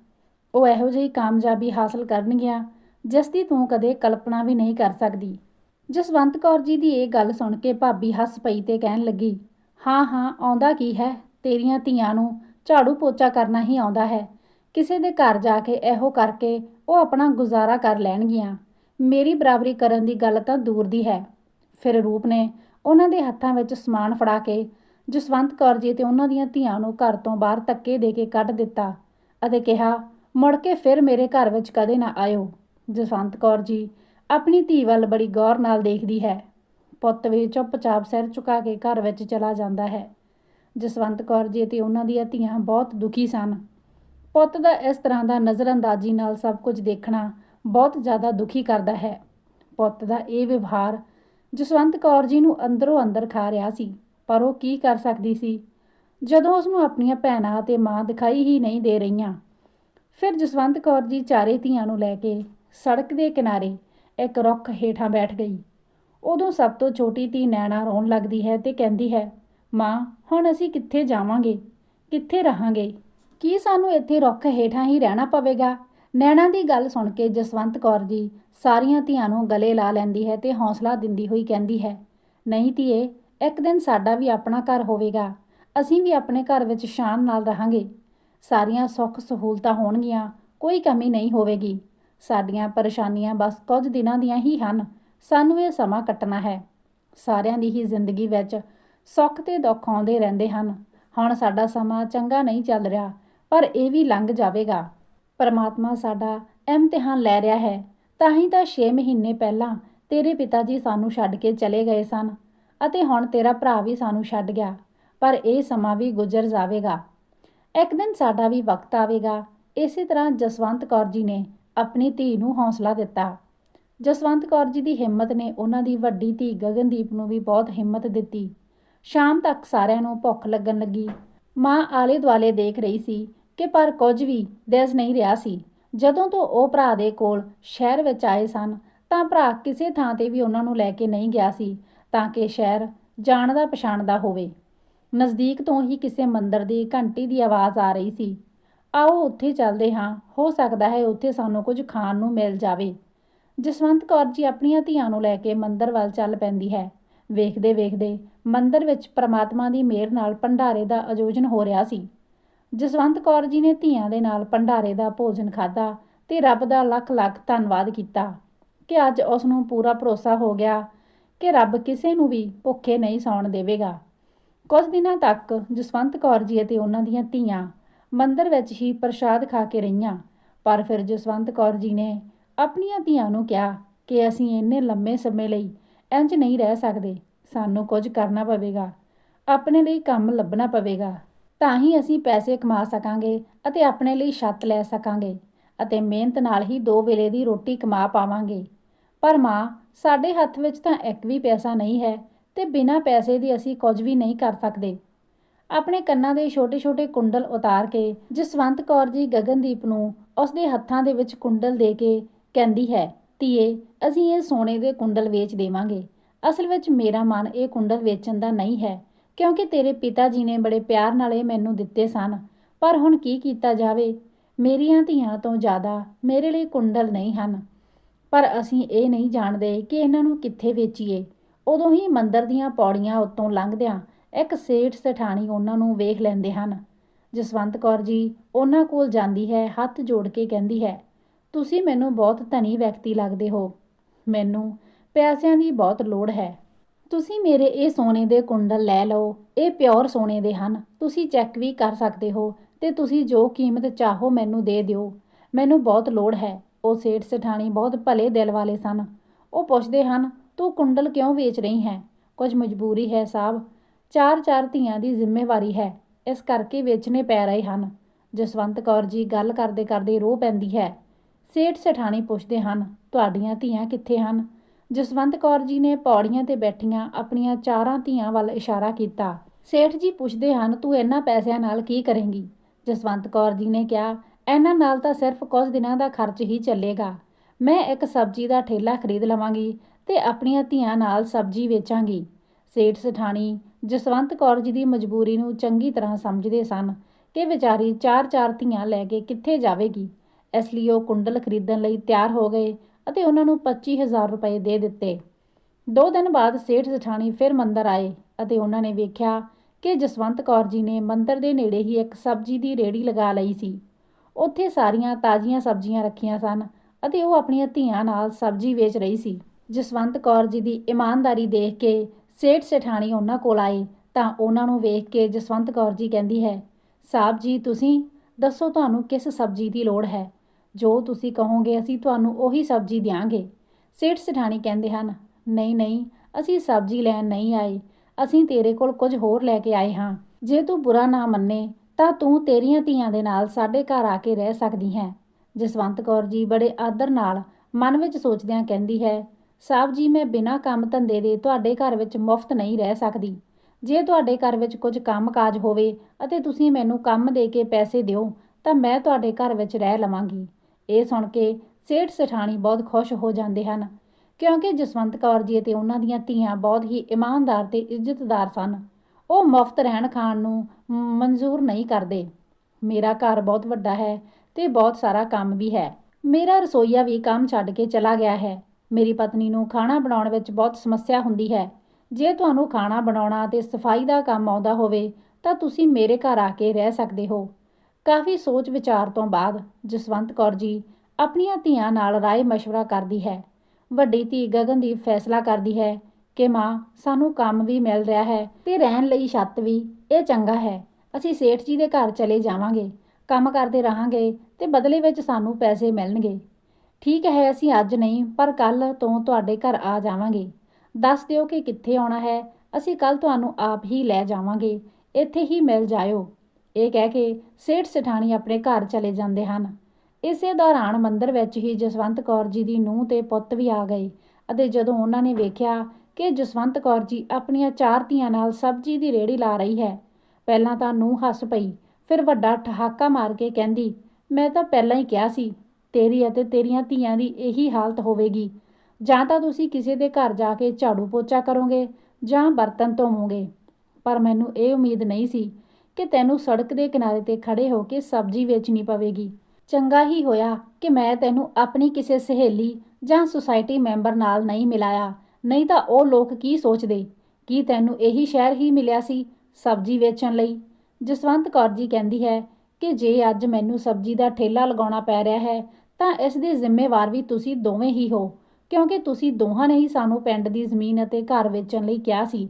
ਉਹ ਇਹੋ ਜਿਹੀ ਕਾਮਯਾਬੀ ਹਾਸਲ ਕਰਨਗੀਆਂ, ਜਿਸ ਦੀ ਤੂੰ ਕਦੇ ਕਲਪਨਾ ਵੀ ਨਹੀਂ ਕਰ ਸਕਦੀ। ਜਸਵੰਤ ਕੌਰ ਜੀ ਦੀ ਇਹ ਗੱਲ ਸੁਣ ਕੇ ਭਾਬੀ ਹੱਸ ਪਈ ਤੇ ਕਹਿਣ ਲੱਗੀ, ਹਾਂ ਹਾਂ, ਆਉਂਦਾ ਕੀ ਹੈ? ਤੇਰੀਆਂ ਧੀਆਂ ਨੂੰ ਝਾੜੂ ਪੋਚਾ ਕਰਨਾ ਹੀ ਆਉਂਦਾ ਹੈ। ਕਿਸੇ ਦੇ ਘਰ ਜਾ ਕੇ ਇਹੋ ਕਰਕੇ ਉਹ ਆਪਣਾ ਗੁਜ਼ਾਰਾ ਕਰ ਲੈਣਗੀਆਂ। ਮੇਰੀ ਬਰਾਬਰੀ ਕਰਨ ਦੀ ਗੱਲ ਤਾਂ ਦੂਰ ਦੀ ਹੈ। ਫਿਰ ਰੂਪ ਨੇ ਉਹਨਾਂ ਦੇ ਹੱਥਾਂ ਵਿੱਚ ਸਮਾਨ ਫੜਾ ਕੇ ਜਸਵੰਤ ਕੌਰ ਜੀ ਤੇ ਉਹਨਾਂ ਦੀਆਂ ਧੀਆਂ ਨੂੰ ਘਰ ਤੋਂ ਬਾਹਰ ਧੱਕੇ ਦੇ ਕੇ ਕੱਢ ਦਿੱਤਾ ਅਤੇ ਕਿਹਾ, ਮੁੜ ਕੇ ਫਿਰ ਮੇਰੇ ਘਰ ਵਿੱਚ ਕਦੇ ਨਾ ਆਇਓ। ਜਸਵੰਤ ਕੌਰ ਜੀ ਆਪਣੀ ਧੀ ਵੱਲ ਬੜੀ ਗੌਰ ਨਾਲ ਦੇਖਦੀ ਹੈ। ਪੁੱਤ ਵੀ ਚੁੱਪਚਾਪ ਸਿਰ ਝੁਕਾ ਕੇ ਘਰ ਵਿੱਚ ਚਲਾ ਜਾਂਦਾ ਹੈ। ਜਸਵੰਤ ਕੌਰ ਜੀ ਤੇ ਉਹਨਾਂ ਦੀਆਂ ਧੀਆਂ ਬਹੁਤ ਦੁਖੀ ਸਨ। ਪੁੱਤ ਦਾ ਇਸ ਤਰ੍ਹਾਂ ਦਾ ਨਜ਼ਰਅੰਦਾਜ਼ੀ ਨਾਲ ਸਭ ਕੁਝ ਦੇਖਣਾ ਬਹੁਤ ਜ਼ਿਆਦਾ ਦੁਖੀ ਕਰਦਾ ਹੈ। ਪੁੱਤ ਦਾ ਇਹ ਵਿਵਹਾਰ ਜਸਵੰਤ ਕੌਰ ਜੀ ਨੂੰ ਅੰਦਰੋਂ ਅੰਦਰ ਖਾ ਰਿਹਾ ਸੀ, ਪਰ ਉਹ ਕੀ ਕਰ ਸਕਦੀ ਸੀ? ਜਦੋਂ ਉਸ ਨੂੰ ਆਪਣੀਆਂ ਭੈਣਾਂ ਅਤੇ ਮਾਂ ਦਿਖਾਈ ਹੀ ਨਹੀਂ ਦੇ ਰਹੀਆਂ, ਫਿਰ ਜਸਵੰਤ ਕੌਰ ਜੀ ਚਾਰੇ ਧੀਆਂ ਨੂੰ ਲੈ ਕੇ ਸੜਕ ਦੇ ਕਿਨਾਰੇ ਇੱਕ ਰੁੱਖ ਹੇਠਾਂ ਬੈਠ ਗਈ। ਉਦੋਂ ਸਭ ਤੋਂ ਛੋਟੀ ਧੀ ਨੈਣਾ ਰੋਣ ਲੱਗਦੀ ਹੈ ਤੇ ਕਹਿੰਦੀ ਹੈ, ਮਾਂ, ਹੁਣ ਅਸੀਂ ਕਿੱਥੇ ਜਾਵਾਂਗੇ? ਕਿੱਥੇ ਰਹਾਂਗੇ? ਕੀ ਸਾਨੂੰ ਇੱਥੇ ਰੁੱਖ ਹੇਠਾਂ ਹੀ ਰਹਿਣਾ ਪਵੇਗਾ? ਨੈਣਾ ਦੀ ਗੱਲ ਸੁਣ ਕੇ ਜਸਵੰਤ ਕੌਰ ਜੀ ਸਾਰੀਆਂ ਧੀਆਂ ਨੂੰ ਗਲੇ ਲਾ ਲੈਂਦੀ ਹੈ ਤੇ ਹੌਸਲਾ ਦਿੰਦੀ ਹੋਈ ਕਹਿੰਦੀ ਹੈ, ਨਹੀਂ ਧੀਏ, ਇੱਕ ਦਿਨ ਸਾਡਾ ਵੀ ਆਪਣਾ ਘਰ ਹੋਵੇਗਾ। ਅਸੀਂ ਵੀ ਆਪਣੇ ਘਰ ਵਿੱਚ ਸ਼ਾਨ ਨਾਲ ਰਹਾਂਗੇ। ਸਾਰੀਆਂ ਸੁੱਖ ਸਹੂਲਤਾਂ ਹੋਣਗੀਆਂ, ਕੋਈ ਕਮੀ ਨਹੀਂ ਹੋਵੇਗੀ। ਸਾਡੀਆਂ ਪਰੇਸ਼ਾਨੀਆਂ ਬਸ ਕੁਝ ਦਿਨਾਂ ਦੀਆਂ ਹੀ ਹਨ। ਸਾਨੂੰ ਇਹ ਸਮਾਂ ਕੱਟਣਾ ਹੈ। ਸਾਰਿਆਂ ਦੀ ਹੀ ਜ਼ਿੰਦਗੀ ਵਿੱਚ ਸੁੱਖ ਤੇ ਦੁੱਖ ਆਉਂਦੇ ਰਹਿੰਦੇ ਹਨ। ਹੁਣ ਸਾਡਾ ਸਮਾਂ ਚੰਗਾ ਨਹੀਂ ਚੱਲ ਰਿਹਾ, ਪਰ ਇਹ ਵੀ ਲੰਘ ਜਾਵੇਗਾ। ਪਰਮਾਤਮਾ ਸਾਡਾ ਇਮਤਿਹਾਨ ਲੈ ਰਿਹਾ ਹੈ, ਤਾਂ ਹੀ ਤਾਂ 6 ਮਹੀਨੇ ਪਹਿਲਾਂ ਤੇਰੇ ਪਿਤਾ ਜੀ ਸਾਨੂੰ ਛੱਡ ਕੇ ਚਲੇ ਗਏ ਸਨ ਅਤੇ ਹੁਣ ਤੇਰਾ ਭਰਾ ਵੀ ਸਾਨੂੰ ਛੱਡ ਗਿਆ, ਪਰ ਇਹ ਸਮਾਂ ਵੀ ਗੁਜ਼ਰ ਜਾਵੇਗਾ। ਇੱਕ ਦਿਨ ਸਾਡਾ ਵੀ ਵਕਤ ਆਵੇਗਾ। ਇਸੇ ਤਰ੍ਹਾਂ ਜਸਵੰਤ ਕੌਰ ਜੀ ਨੇ ਆਪਣੀ ਧੀ ਨੂੰ ਹੌਸਲਾ ਦਿੱਤਾ। ਜਸਵੰਤ ਕੌਰ ਜੀ ਦੀ ਹਿੰਮਤ ਨੇ ਉਹਨਾਂ ਦੀ ਵੱਡੀ ਧੀ ਗਗਨਦੀਪ ਨੂੰ ਵੀ ਬਹੁਤ ਹਿੰਮਤ ਦਿੱਤੀ। ਸ਼ਾਮ ਤੱਕ ਸਾਰਿਆਂ ਨੂੰ ਭੁੱਖ ਲੱਗਣ ਲੱਗੀ। ਮਾਂ ਆਲੇ ਦੁਆਲੇ ਦੇਖ ਰਹੀ ਸੀ ਕਿ ਪਰ ਕੁਝ ਵੀ ਦਿਸ ਨਹੀਂ ਰਿਹਾ ਸੀ। ਜਦੋਂ ਤੋਂ ਉਹ ਭਰਾ ਦੇ ਕੋਲ ਸ਼ਹਿਰ ਵਿੱਚ ਆਏ ਸਨ, ਤਾਂ ਭਰਾ ਕਿਸੇ ਥਾਂ ਤੇ ਵੀ ਉਹਨਾਂ ਨੂੰ ਲੈ ਕੇ ਨਹੀਂ ਗਿਆ ਸੀ, ਤਾਂ ਕਿ ਸ਼ਹਿਰ ਜਾਣਦਾ ਪਛਾਣਦਾ ਹੋਵੇ। ਨਜ਼ਦੀਕ ਤੋਂ ਹੀ ਕਿਸੇ ਮੰਦਰ ਦੀ ਘੰਟੀ ਦੀ ਆਵਾਜ਼ ਆ ਰਹੀ ਸੀ। ਆਓ ਉੱਥੇ ਚੱਲਦੇ ਹਾਂ, ਹੋ ਸਕਦਾ ਹੈ ਉੱਥੇ ਸਾਨੂੰ ਕੁਝ ਖਾਣ ਨੂੰ ਮਿਲ ਜਾਵੇ। ਜਸਵੰਤ ਕੌਰ ਜੀ ਆਪਣੀਆਂ ਧੀਆਂ ਨੂੰ ਲੈ ਕੇ ਮੰਦਰ ਵੱਲ ਚੱਲ ਪੈਂਦੀ ਹੈ। ਵੇਖਦੇ ਵੇਖਦੇ ਮੰਦਰ ਵਿੱਚ ਪ੍ਰਮਾਤਮਾ ਦੀ ਮਿਹਰ ਨਾਲ ਭੰਡਾਰੇ ਦਾ ਆਯੋਜਨ ਹੋ ਰਿਹਾ ਸੀ। ਜਸਵੰਤ ਕੌਰ ਜੀ ਨੇ ਧੀਆਂ ਦੇ ਨਾਲ ਭੰਡਾਰੇ ਦਾ ਭੋਜਨ ਖਾਧਾ ਤੇ ਰੱਬ ਦਾ ਲੱਖ ਲੱਖ ਧੰਨਵਾਦ ਕੀਤਾ ਕਿ ਅੱਜ ਉਸ ਨੂੰ ਪੂਰਾ ਭਰੋਸਾ ਹੋ ਗਿਆ ਕਿ ਰੱਬ ਕਿਸੇ ਨੂੰ ਵੀ ਭੁੱਖੇ ਨਹੀਂ ਸੌਣ ਦੇਵੇਗਾ। ਕੁਝ ਦਿਨਾਂ ਤੱਕ ਜਸਵੰਤ ਕੌਰ ਜੀ ਅਤੇ ਉਹਨਾਂ ਦੀਆਂ ਧੀਆਂ ਮੰਦਰ ਵਿੱਚ ਹੀ ਪ੍ਰਸ਼ਾਦ ਖਾ ਕੇ ਰਹੀਆਂ, ਪਰ ਫਿਰ ਜਸਵੰਤ ਕੌਰ ਜੀ ਨੇ ਆਪਣੀਆਂ ਧੀਆਂ ਨੂੰ ਕਿਹਾ ਕਿ ਅਸੀਂ ਇੰਨੇ ਲੰਮੇ ਸਮੇਂ ਲਈ ਇੰਜ ਨਹੀਂ ਰਹਿ ਸਕਦੇ, ਸਾਨੂੰ ਕੁਝ ਕਰਨਾ ਪਵੇਗਾ, ਆਪਣੇ ਲਈ ਕੰਮ ਲੱਭਣਾ ਪਵੇਗਾ। ਤਾਂ ਹੀ ਅਸੀਂ ਪੈਸੇ ਕਮਾ ਸਕਾਂਗੇ ਅਤੇ ਆਪਣੇ ਲਈ ਛੱਤ ਲੈ ਸਕਾਂਗੇ ਅਤੇ ਮਿਹਨਤ ਨਾਲ ਹੀ ਦੋ ਵੇਲੇ ਦੀ ਰੋਟੀ ਕਮਾ ਪਾਵਾਂਗੇ। ਪਰ ਮਾਂ, ਸਾਡੇ ਹੱਥ ਵਿੱਚ ਤਾਂ ਇੱਕ ਵੀ ਪੈਸਾ ਨਹੀਂ ਹੈ ਤੇ ਬਿਨਾਂ ਪੈਸੇ ਦੇ ਅਸੀਂ ਕੁਝ ਵੀ ਨਹੀਂ ਕਰ ਸਕਦੇ। ਆਪਣੇ ਕੰਨਾਂ ਦੇ ਛੋਟੇ-ਛੋਟੇ ਕੁੰਡਲ ਉਤਾਰ ਕੇ ਜਸਵੰਤ ਕੌਰ ਜੀ ਗਗਨਦੀਪ ਨੂੰ ਉਸ ਦੇ ਹੱਥਾਂ ਦੇ ਵਿੱਚ ਕੁੰਡਲ ਦੇ ਕੇ ਕਹਿੰਦੀ ਹੈ, ਧੀਏ, ਅਸੀਂ ਇਹ ਸੋਨੇ ਦੇ ਕੁੰਡਲ ਵੇਚ ਦੇਵਾਂਗੇ। ਅਸਲ ਵਿੱਚ ਮੇਰਾ ਮਨ ਇਹ ਕੁੰਡਲ ਵੇਚਣ ਦਾ ਨਹੀਂ ਹੈ। ਕਿਉਂਕਿ ਤੇਰੇ ਪਿਤਾ ਜੀ ਨੇ ਬੜੇ ਪਿਆਰ ਨਾਲ ਇਹ ਮੈਨੂੰ ਦਿੱਤੇ ਸਨ। ਪਰ ਹੁਣ ਕੀ ਕੀਤਾ ਜਾਵੇ? ਮੇਰੀਆਂ ਧੀਆਂ ਤੋਂ ਜ਼ਿਆਦਾ ਮੇਰੇ ਲਈ ਕੁੰਡਲ ਨਹੀਂ ਹਨ। ਪਰ ਅਸੀਂ ਇਹ ਨਹੀਂ ਜਾਣਦੇ ਕਿ ਇਹਨਾਂ ਨੂੰ ਕਿੱਥੇ ਵੇਚੀਏ। ਉਦੋਂ ਹੀ ਮੰਦਰ ਦੀਆਂ ਪੌੜੀਆਂ ਉੱਤੋਂ ਲੰਘਦਿਆਂ ਇੱਕ ਸੇਠ ਸਠਾਣੀ ਉਹਨਾਂ ਨੂੰ ਵੇਖ ਲੈਂਦੇ ਹਨ। ਜਸਵੰਤ ਕੌਰ ਜੀ, ਉਹਨਾਂ ਕੋਲ ਜਾਂਦੀ ਹੈ, ਹੱਥ ਜੋੜ ਕੇ ਕਹਿੰਦੀ ਹੈ, ਤੁਸੀਂ ਮੈਨੂੰ ਬਹੁਤ ਧਨੀ ਵਿਅਕਤੀ ਲੱਗਦੇ ਹੋ। ਮੈਨੂੰ ਪੈਸਿਆਂ ਦੀ ਬਹੁਤ ਲੋੜ ਹੈ। ਤੁਸੀਂ ਮੇਰੇ ਇਹ ਸੋਨੇ ਦੇ ਕੁੰਡਲ ਲੈ ਲਓ, ਇਹ ਪਿਓਰ ਸੋਨੇ ਦੇ ਹਨ, ਤੁਸੀਂ ਚੈੱਕ ਵੀ ਕਰ ਸਕਦੇ ਹੋ ਤੇ ਤੁਸੀਂ ਜੋ ਕੀਮਤ ਚਾਹੋ ਮੈਨੂੰ ਦੇ ਦਿਓ। ਮੈਨੂੰ ਬਹੁਤ ਲੋੜ ਹੈ, ਉਹ ਸੇਠ ਸਠਾਣੀ ਬਹੁਤ ਭਲੇ ਦਿਲ ਵਾਲੇ ਸਨ। ਉਹ ਪੁੱਛਦੇ ਹਨ, ਤੂੰ ਕੁੰਡਲ ਕਿਉਂ ਵੇਚ ਰਹੀ ਹੈ? ਕੁਝ ਮਜਬੂਰੀ ਹੈ ਸਾਹਿਬ ਚਾਰ ਚਾਰ ਧੀਆਂ ਦੀ ਜ਼ਿੰਮੇਵਾਰੀ ਹੈ, ਇਸ ਕਰਕੇ ਵੇਚਣੇ ਪੈ ਰਹੇ ਹਨ। ਜਸਵੰਤ ਕੌਰ ਜੀ ਗੱਲ ਕਰਦੇ ਕਰਦੇ ਰੋ ਪੈਂਦੀ ਹੈ। ਸੇਠ ਸਠਾਣੀ ਪੁੱਛਦੇ ਹਨ, ਤੁਹਾਡੀਆਂ ਧੀਆਂ ਕਿੱਥੇ ਹਨ? ਜਸਵੰਤ ਕੌਰ ਜੀ ਨੇ ਪੌੜੀਆਂ ਤੇ ਬੈਠੀਆਂ ਆਪਣੀਆਂ ਚਾਰਾਂ ਧੀਆਂ ਵੱਲ ਇਸ਼ਾਰਾ ਕੀਤਾ। ਸੇਠ ਜੀ ਪੁੱਛਦੇ ਹਨ, ਤੂੰ ਇਹਨਾਂ ਪੈਸਿਆਂ ਨਾਲ ਕੀ ਕਰੇਂਗੀ? ਜਸਵੰਤ ਕੌਰ ਜੀ ਨੇ ਕਿਹਾ, ਇਹਨਾਂ ਨਾਲ ਤਾਂ ਸਿਰਫ ਕੁਝ ਦਿਨਾਂ ਦਾ ਖਰਚ ਹੀ ਚੱਲੇਗਾ। ਮੈਂ ਇੱਕ ਸਬਜ਼ੀ ਦਾ ਠੇਲਾ ਖਰੀਦ ਲਵਾਂਗੀ ਤੇ ਆਪਣੀਆਂ ਧੀਆਂ ਨਾਲ ਸਬਜ਼ੀ ਵੇਚਾਂਗੀ। ਸੇਠ ਸਠਾਣੀ ਜਸਵੰਤ ਕੌਰ ਜੀ ਦੀ ਮਜਬੂਰੀ ਨੂੰ ਚੰਗੀ ਤਰ੍ਹਾਂ ਸਮਝਦੇ ਸਨ ਕਿ ਵਿਚਾਰੀ ਚਾਰ ਚਾਰ ਧੀਆਂ ਲੈ ਕੇ ਕਿੱਥੇ ਜਾਵੇਗੀ। ਇਸ ਲਈ ਉਹ ਕੁੰਡਲ ਖਰੀਦਣ ਲਈ ਤਿਆਰ ਹੋ ਗਏ ਅਤੇ ਉਹਨਾਂ ਨੂੰ 25000 ਰੁਪਏ ਦੇ ਦਿੱਤੇ। ਦੋ ਦਿਨ ਬਾਅਦ ਸੇਠ ਸਠਾਣੀ ਫਿਰ ਮੰਦਰ ਆਏ ਅਤੇ ਉਹਨਾਂ ਨੇ ਵੇਖਿਆ ਕਿ ਜਸਵੰਤ ਕੌਰ ਜੀ ਨੇ ਮੰਦਰ ਦੇ ਨੇੜੇ ਹੀ ਇੱਕ ਸਬਜ਼ੀ ਦੀ ਰੇੜੀ ਲਗਾ ਲਈ ਸੀ। ਉੱਥੇ ਸਾਰੀਆਂ ਤਾਜ਼ੀਆਂ ਸਬਜ਼ੀਆਂ ਰੱਖੀਆਂ ਸਨ ਅਤੇ ਉਹ ਆਪਣੀਆਂ ਧੀਆਂ ਨਾਲ ਸਬਜ਼ੀ ਵੇਚ ਰਹੀ ਸੀ। ਜਸਵੰਤ ਕੌਰ ਜੀ ਦੀ ਇਮਾਨਦਾਰੀ ਦੇਖ ਕੇ ਸੇਠ ਸਠਾਣੀ ਉਹਨਾਂ ਕੋਲ ਆਏ ਤਾਂ ਉਹਨਾਂ ਨੂੰ ਵੇਖ ਕੇ ਜਸਵੰਤ ਕੌਰ ਜੀ ਕਹਿੰਦੀ ਹੈ, ਸਾਹਿਬ ਜੀ, ਤੁਸੀਂ ਦੱਸੋ ਤੁਹਾਨੂੰ ਕਿਸ ਸਬਜ਼ੀ ਦੀ ਲੋੜ ਹੈ? ਜੋ ਤੁਸੀਂ ਕਹੋਗੇ, ਅਸੀਂ ਤੁਹਾਨੂੰ ਉਹੀ ਸਬਜ਼ੀ ਦਿਆਂਗੇ। ਸੇਠ ਸਠਾਣੀ ਕਹਿੰਦੇ ਹਨ, ਨਹੀਂ ਨਹੀਂ, ਅਸੀਂ ਸਬਜ਼ੀ ਲੈਣ ਨਹੀਂ ਆਏ। ਅਸੀਂ ਤੇਰੇ ਕੋਲ ਕੁਝ ਹੋਰ ਲੈ ਕੇ ਆਏ ਹਾਂ। ਜੇ ਤੂੰ ਬੁਰਾ ਨਾ ਮੰਨੇ, ਤਾਂ ਤੂੰ ਤੇਰੀਆਂ ਧੀਆਂ ਦੇ ਨਾਲ ਸਾਡੇ ਘਰ ਆ ਕੇ ਰਹਿ ਸਕਦੀ ਹੈ। ਜਸਵੰਤ ਕੌਰ ਜੀ ਬੜੇ ਆਦਰ ਨਾਲ ਮਨ ਵਿੱਚ ਸੋਚਦਿਆਂ ਕਹਿੰਦੀ ਹੈ ਸਾਹਿਬ ਜੀ, ਮੈਂ ਬਿਨਾਂ ਕੰਮ ਧੰਦੇ ਦੇ ਤੁਹਾਡੇ ਘਰ ਵਿੱਚ ਮੁਫਤ ਨਹੀਂ ਰਹਿ ਸਕਦੀ। ਜੇ ਤੁਹਾਡੇ ਘਰ ਵਿੱਚ ਕੁਝ ਕੰਮਕਾਜ ਹੋਵੇ ਅਤੇ ਤੁਸੀਂ ਮੈਨੂੰ ਕੰਮ ਦੇ ਕੇ ਪੈਸੇ ਦਿਓ, ਤਾਂ ਮੈਂ ਤੁਹਾਡੇ ਘਰ ਵਿੱਚ ਰਹਿ ਲਵਾਂਗੀ। ਇਹ ਸੁਣ ਕੇ ਸੇਠ ਸਠਾਣੀ ਬਹੁਤ ਖੁਸ਼ ਹੋ ਜਾਂਦੇ ਹਨ, ਕਿਉਂਕਿ ਜਸਵੰਤ ਕੌਰ ਜੀ ਅਤੇ ਉਹਨਾਂ ਦੀਆਂ ਧੀਆਂ ਬਹੁਤ ਹੀ ਇਮਾਨਦਾਰ ਤੇ ਇੱਜ਼ਤਦਾਰ ਸਨ। ਉਹ ਮੁਫਤ ਰਹਿਣ ਖਾਣ ਨੂੰ ਮਨਜ਼ੂਰ ਨਹੀਂ ਕਰਦੇ। ਮੇਰਾ ਘਰ ਬਹੁਤ ਵੱਡਾ ਹੈ ਤੇ ਬਹੁਤ ਸਾਰਾ ਕੰਮ ਵੀ ਹੈ। ਮੇਰਾ ਰਸੋਈਆ ਵੀ ਕੰਮ ਛੱਡ ਕੇ ਚਲਾ ਗਿਆ ਹੈ। ਮੇਰੀ ਪਤਨੀ ਨੂੰ ਖਾਣਾ ਬਣਾਉਣ ਵਿੱਚ ਬਹੁਤ ਸਮੱਸਿਆ ਹੁੰਦੀ ਹੈ। ਜੇ ਤੁਹਾਨੂੰ ਖਾਣਾ ਬਣਾਉਣਾ ਤੇ ਸਫ਼ਾਈ ਦਾ ਕੰਮ ਆਉਂਦਾ ਹੋਵੇ, ਤਾਂ ਤੁਸੀਂ ਮੇਰੇ ਘਰ ਆ ਕੇ ਰਹਿ ਸਕਦੇ ਹੋ। ਕਾਫੀ ਸੋਚ ਵਿਚਾਰ ਤੋਂ ਬਾਅਦ ਜਸਵੰਤ ਕੌਰ ਜੀ ਆਪਣੀਆਂ ਧੀਆਂ ਨਾਲ رائے مشورہ ਕਰਦੀ ਹੈ ਵੱਡੀ ਧੀ ਗਗਨਦੀਪ ਫੈਸਲਾ ਕਰਦੀ ਹੈ ਕਿ ਮਾਂ ਸਾਨੂੰ ਕੰਮ ਵੀ ਮਿਲ ਰਿਹਾ ਹੈ ਤੇ ਰਹਿਣ ਲਈ ਛੱਤ ਵੀ ਇਹ ਚੰਗਾ ਹੈ ਅਸੀਂ ਸੇਠ ਜੀ ਦੇ ਘਰ ਚਲੇ ਜਾਵਾਂਗੇ ਕੰਮ ਕਰਦੇ ਰਹਾਂਗੇ ਤੇ ਬਦਲੇ ਵਿੱਚ ਸਾਨੂੰ ਪੈਸੇ ਮਿਲਣਗੇ ਠੀਕ ਹੈ ਅਸੀਂ ਅੱਜ ਨਹੀਂ ਪਰ ਕੱਲ ਤੋਂ ਤੁਹਾਡੇ ਘਰ ਆ ਜਾਵਾਂਗੇ ਦੱਸ ਦਿਓ ਕਿ ਕਿੱਥੇ ਆਉਣਾ ਹੈ ਅਸੀਂ ਕੱਲ ਤੁਹਾਨੂੰ ਆਪ ਹੀ ਲੈ ਜਾਵਾਂਗੇ ਇੱਥੇ ਹੀ ਮਿਲ ਜਾਇਓ ਇਹ ਕਹਿ ਕੇ ਸੇਠ ਸਠਾਣੀ ਆਪਣੇ ਘਰ ਚਲੇ ਜਾਂਦੇ ਹਨ। ਇਸੇ ਦੌਰਾਨ ਮੰਦਰ ਵਿੱਚ ਹੀ ਜਸਵੰਤ ਕੌਰ ਜੀ ਦੀ ਨੂੰਹ ਤੇ ਪੁੱਤ ਵੀ ਆ ਗਏ ਅਤੇ ਜਦੋਂ ਉਹਨਾਂ ਨੇ ਵੇਖਿਆ ਕਿ ਜਸਵੰਤ ਕੌਰ ਜੀ ਆਪਣੀਆਂ ਚਾਰ ਧੀਆਂ ਨਾਲ ਸਬਜ਼ੀ ਦੀ ਰੇੜੀ ਲਾ ਰਹੀ ਹੈ, ਪਹਿਲਾਂ ਤਾਂ ਨੂੰਹ ਹੱਸ ਪਈ, ਫਿਰ ਵੱਡਾ ਠਹਾਕਾ ਮਾਰ ਕੇ ਕਹਿੰਦੀ, ਮੈਂ ਤਾਂ ਪਹਿਲਾਂ ਹੀ ਕਿਹਾ ਸੀ, ਤੇਰੀ ਅਤੇ ਤੇਰੀਆਂ ਧੀਆਂ ਦੀ ਇਹੀ ਹਾਲਤ ਹੋਵੇਗੀ। ਜਾਂ ਤਾਂ ਤੁਸੀਂ ਕਿਸੇ ਦੇ ਘਰ ਜਾ ਕੇ ਝਾੜੂ ਪੋਚਾ ਕਰੋਗੇ ਜਾਂ ਬਰਤਨ ਧੋਵੋਗੇ। ਪਰ ਮੈਨੂੰ ਇਹ ਉਮੀਦ ਨਹੀਂ ਸੀ ਕਿ ਤੈਨੂੰ ਸੜਕ ਦੇ ਕਿਨਾਰੇ ਤੇ ਖੜੇ ਹੋ ਕੇ ਸਬਜ਼ੀ ਵੇਚਣੀ ਪਵੇਗੀ। ਚੰਗਾ ਹੀ ਹੋਇਆ ਕਿ ਮੈਂ ਤੈਨੂੰ ਆਪਣੀ ਕਿਸੇ ਸਹੇਲੀ ਜਾਂ ਸੁਸਾਇਟੀ ਮੈਂਬਰ ਨਾਲ ਨਹੀਂ ਮਿਲਾਇਆ, ਨਹੀਂ ਤਾਂ ਉਹ ਲੋਕ ਕੀ ਸੋਚਦੇ? ਕੀ ਤੈਨੂੰ ਇਹੀ ਸ਼ਹਿਰ ਹੀ ਮਿਲਿਆ ਸੀ ਸਬਜ਼ੀ ਵੇਚਣ ਲਈ? ਜਸਵੰਤ ਕੌਰ ਜੀ ਕਹਿੰਦੀ ਹੈ ਕਿ ਜੇ ਅੱਜ ਮੈਨੂੰ ਸਬਜ਼ੀ ਦਾ ਠੇਲਾ ਲਗਾਉਣਾ ਪੈ ਰਿਹਾ ਹੈ, ਤਾਂ ਇਸ ਦੇ ਜ਼ਿੰਮੇਵਾਰ ਵੀ ਤੁਸੀਂ ਦੋਵੇਂ ਹੀ ਹੋ, ਕਿਉਂਕਿ ਤੁਸੀਂ ਦੋਹਾਂ ਨੇ ਹੀ ਸਾਨੂੰ ਪਿੰਡ ਦੀ ਜ਼ਮੀਨ ਅਤੇ ਘਰ ਵੇਚਣ ਲਈ ਕਿਹਾ ਸੀ।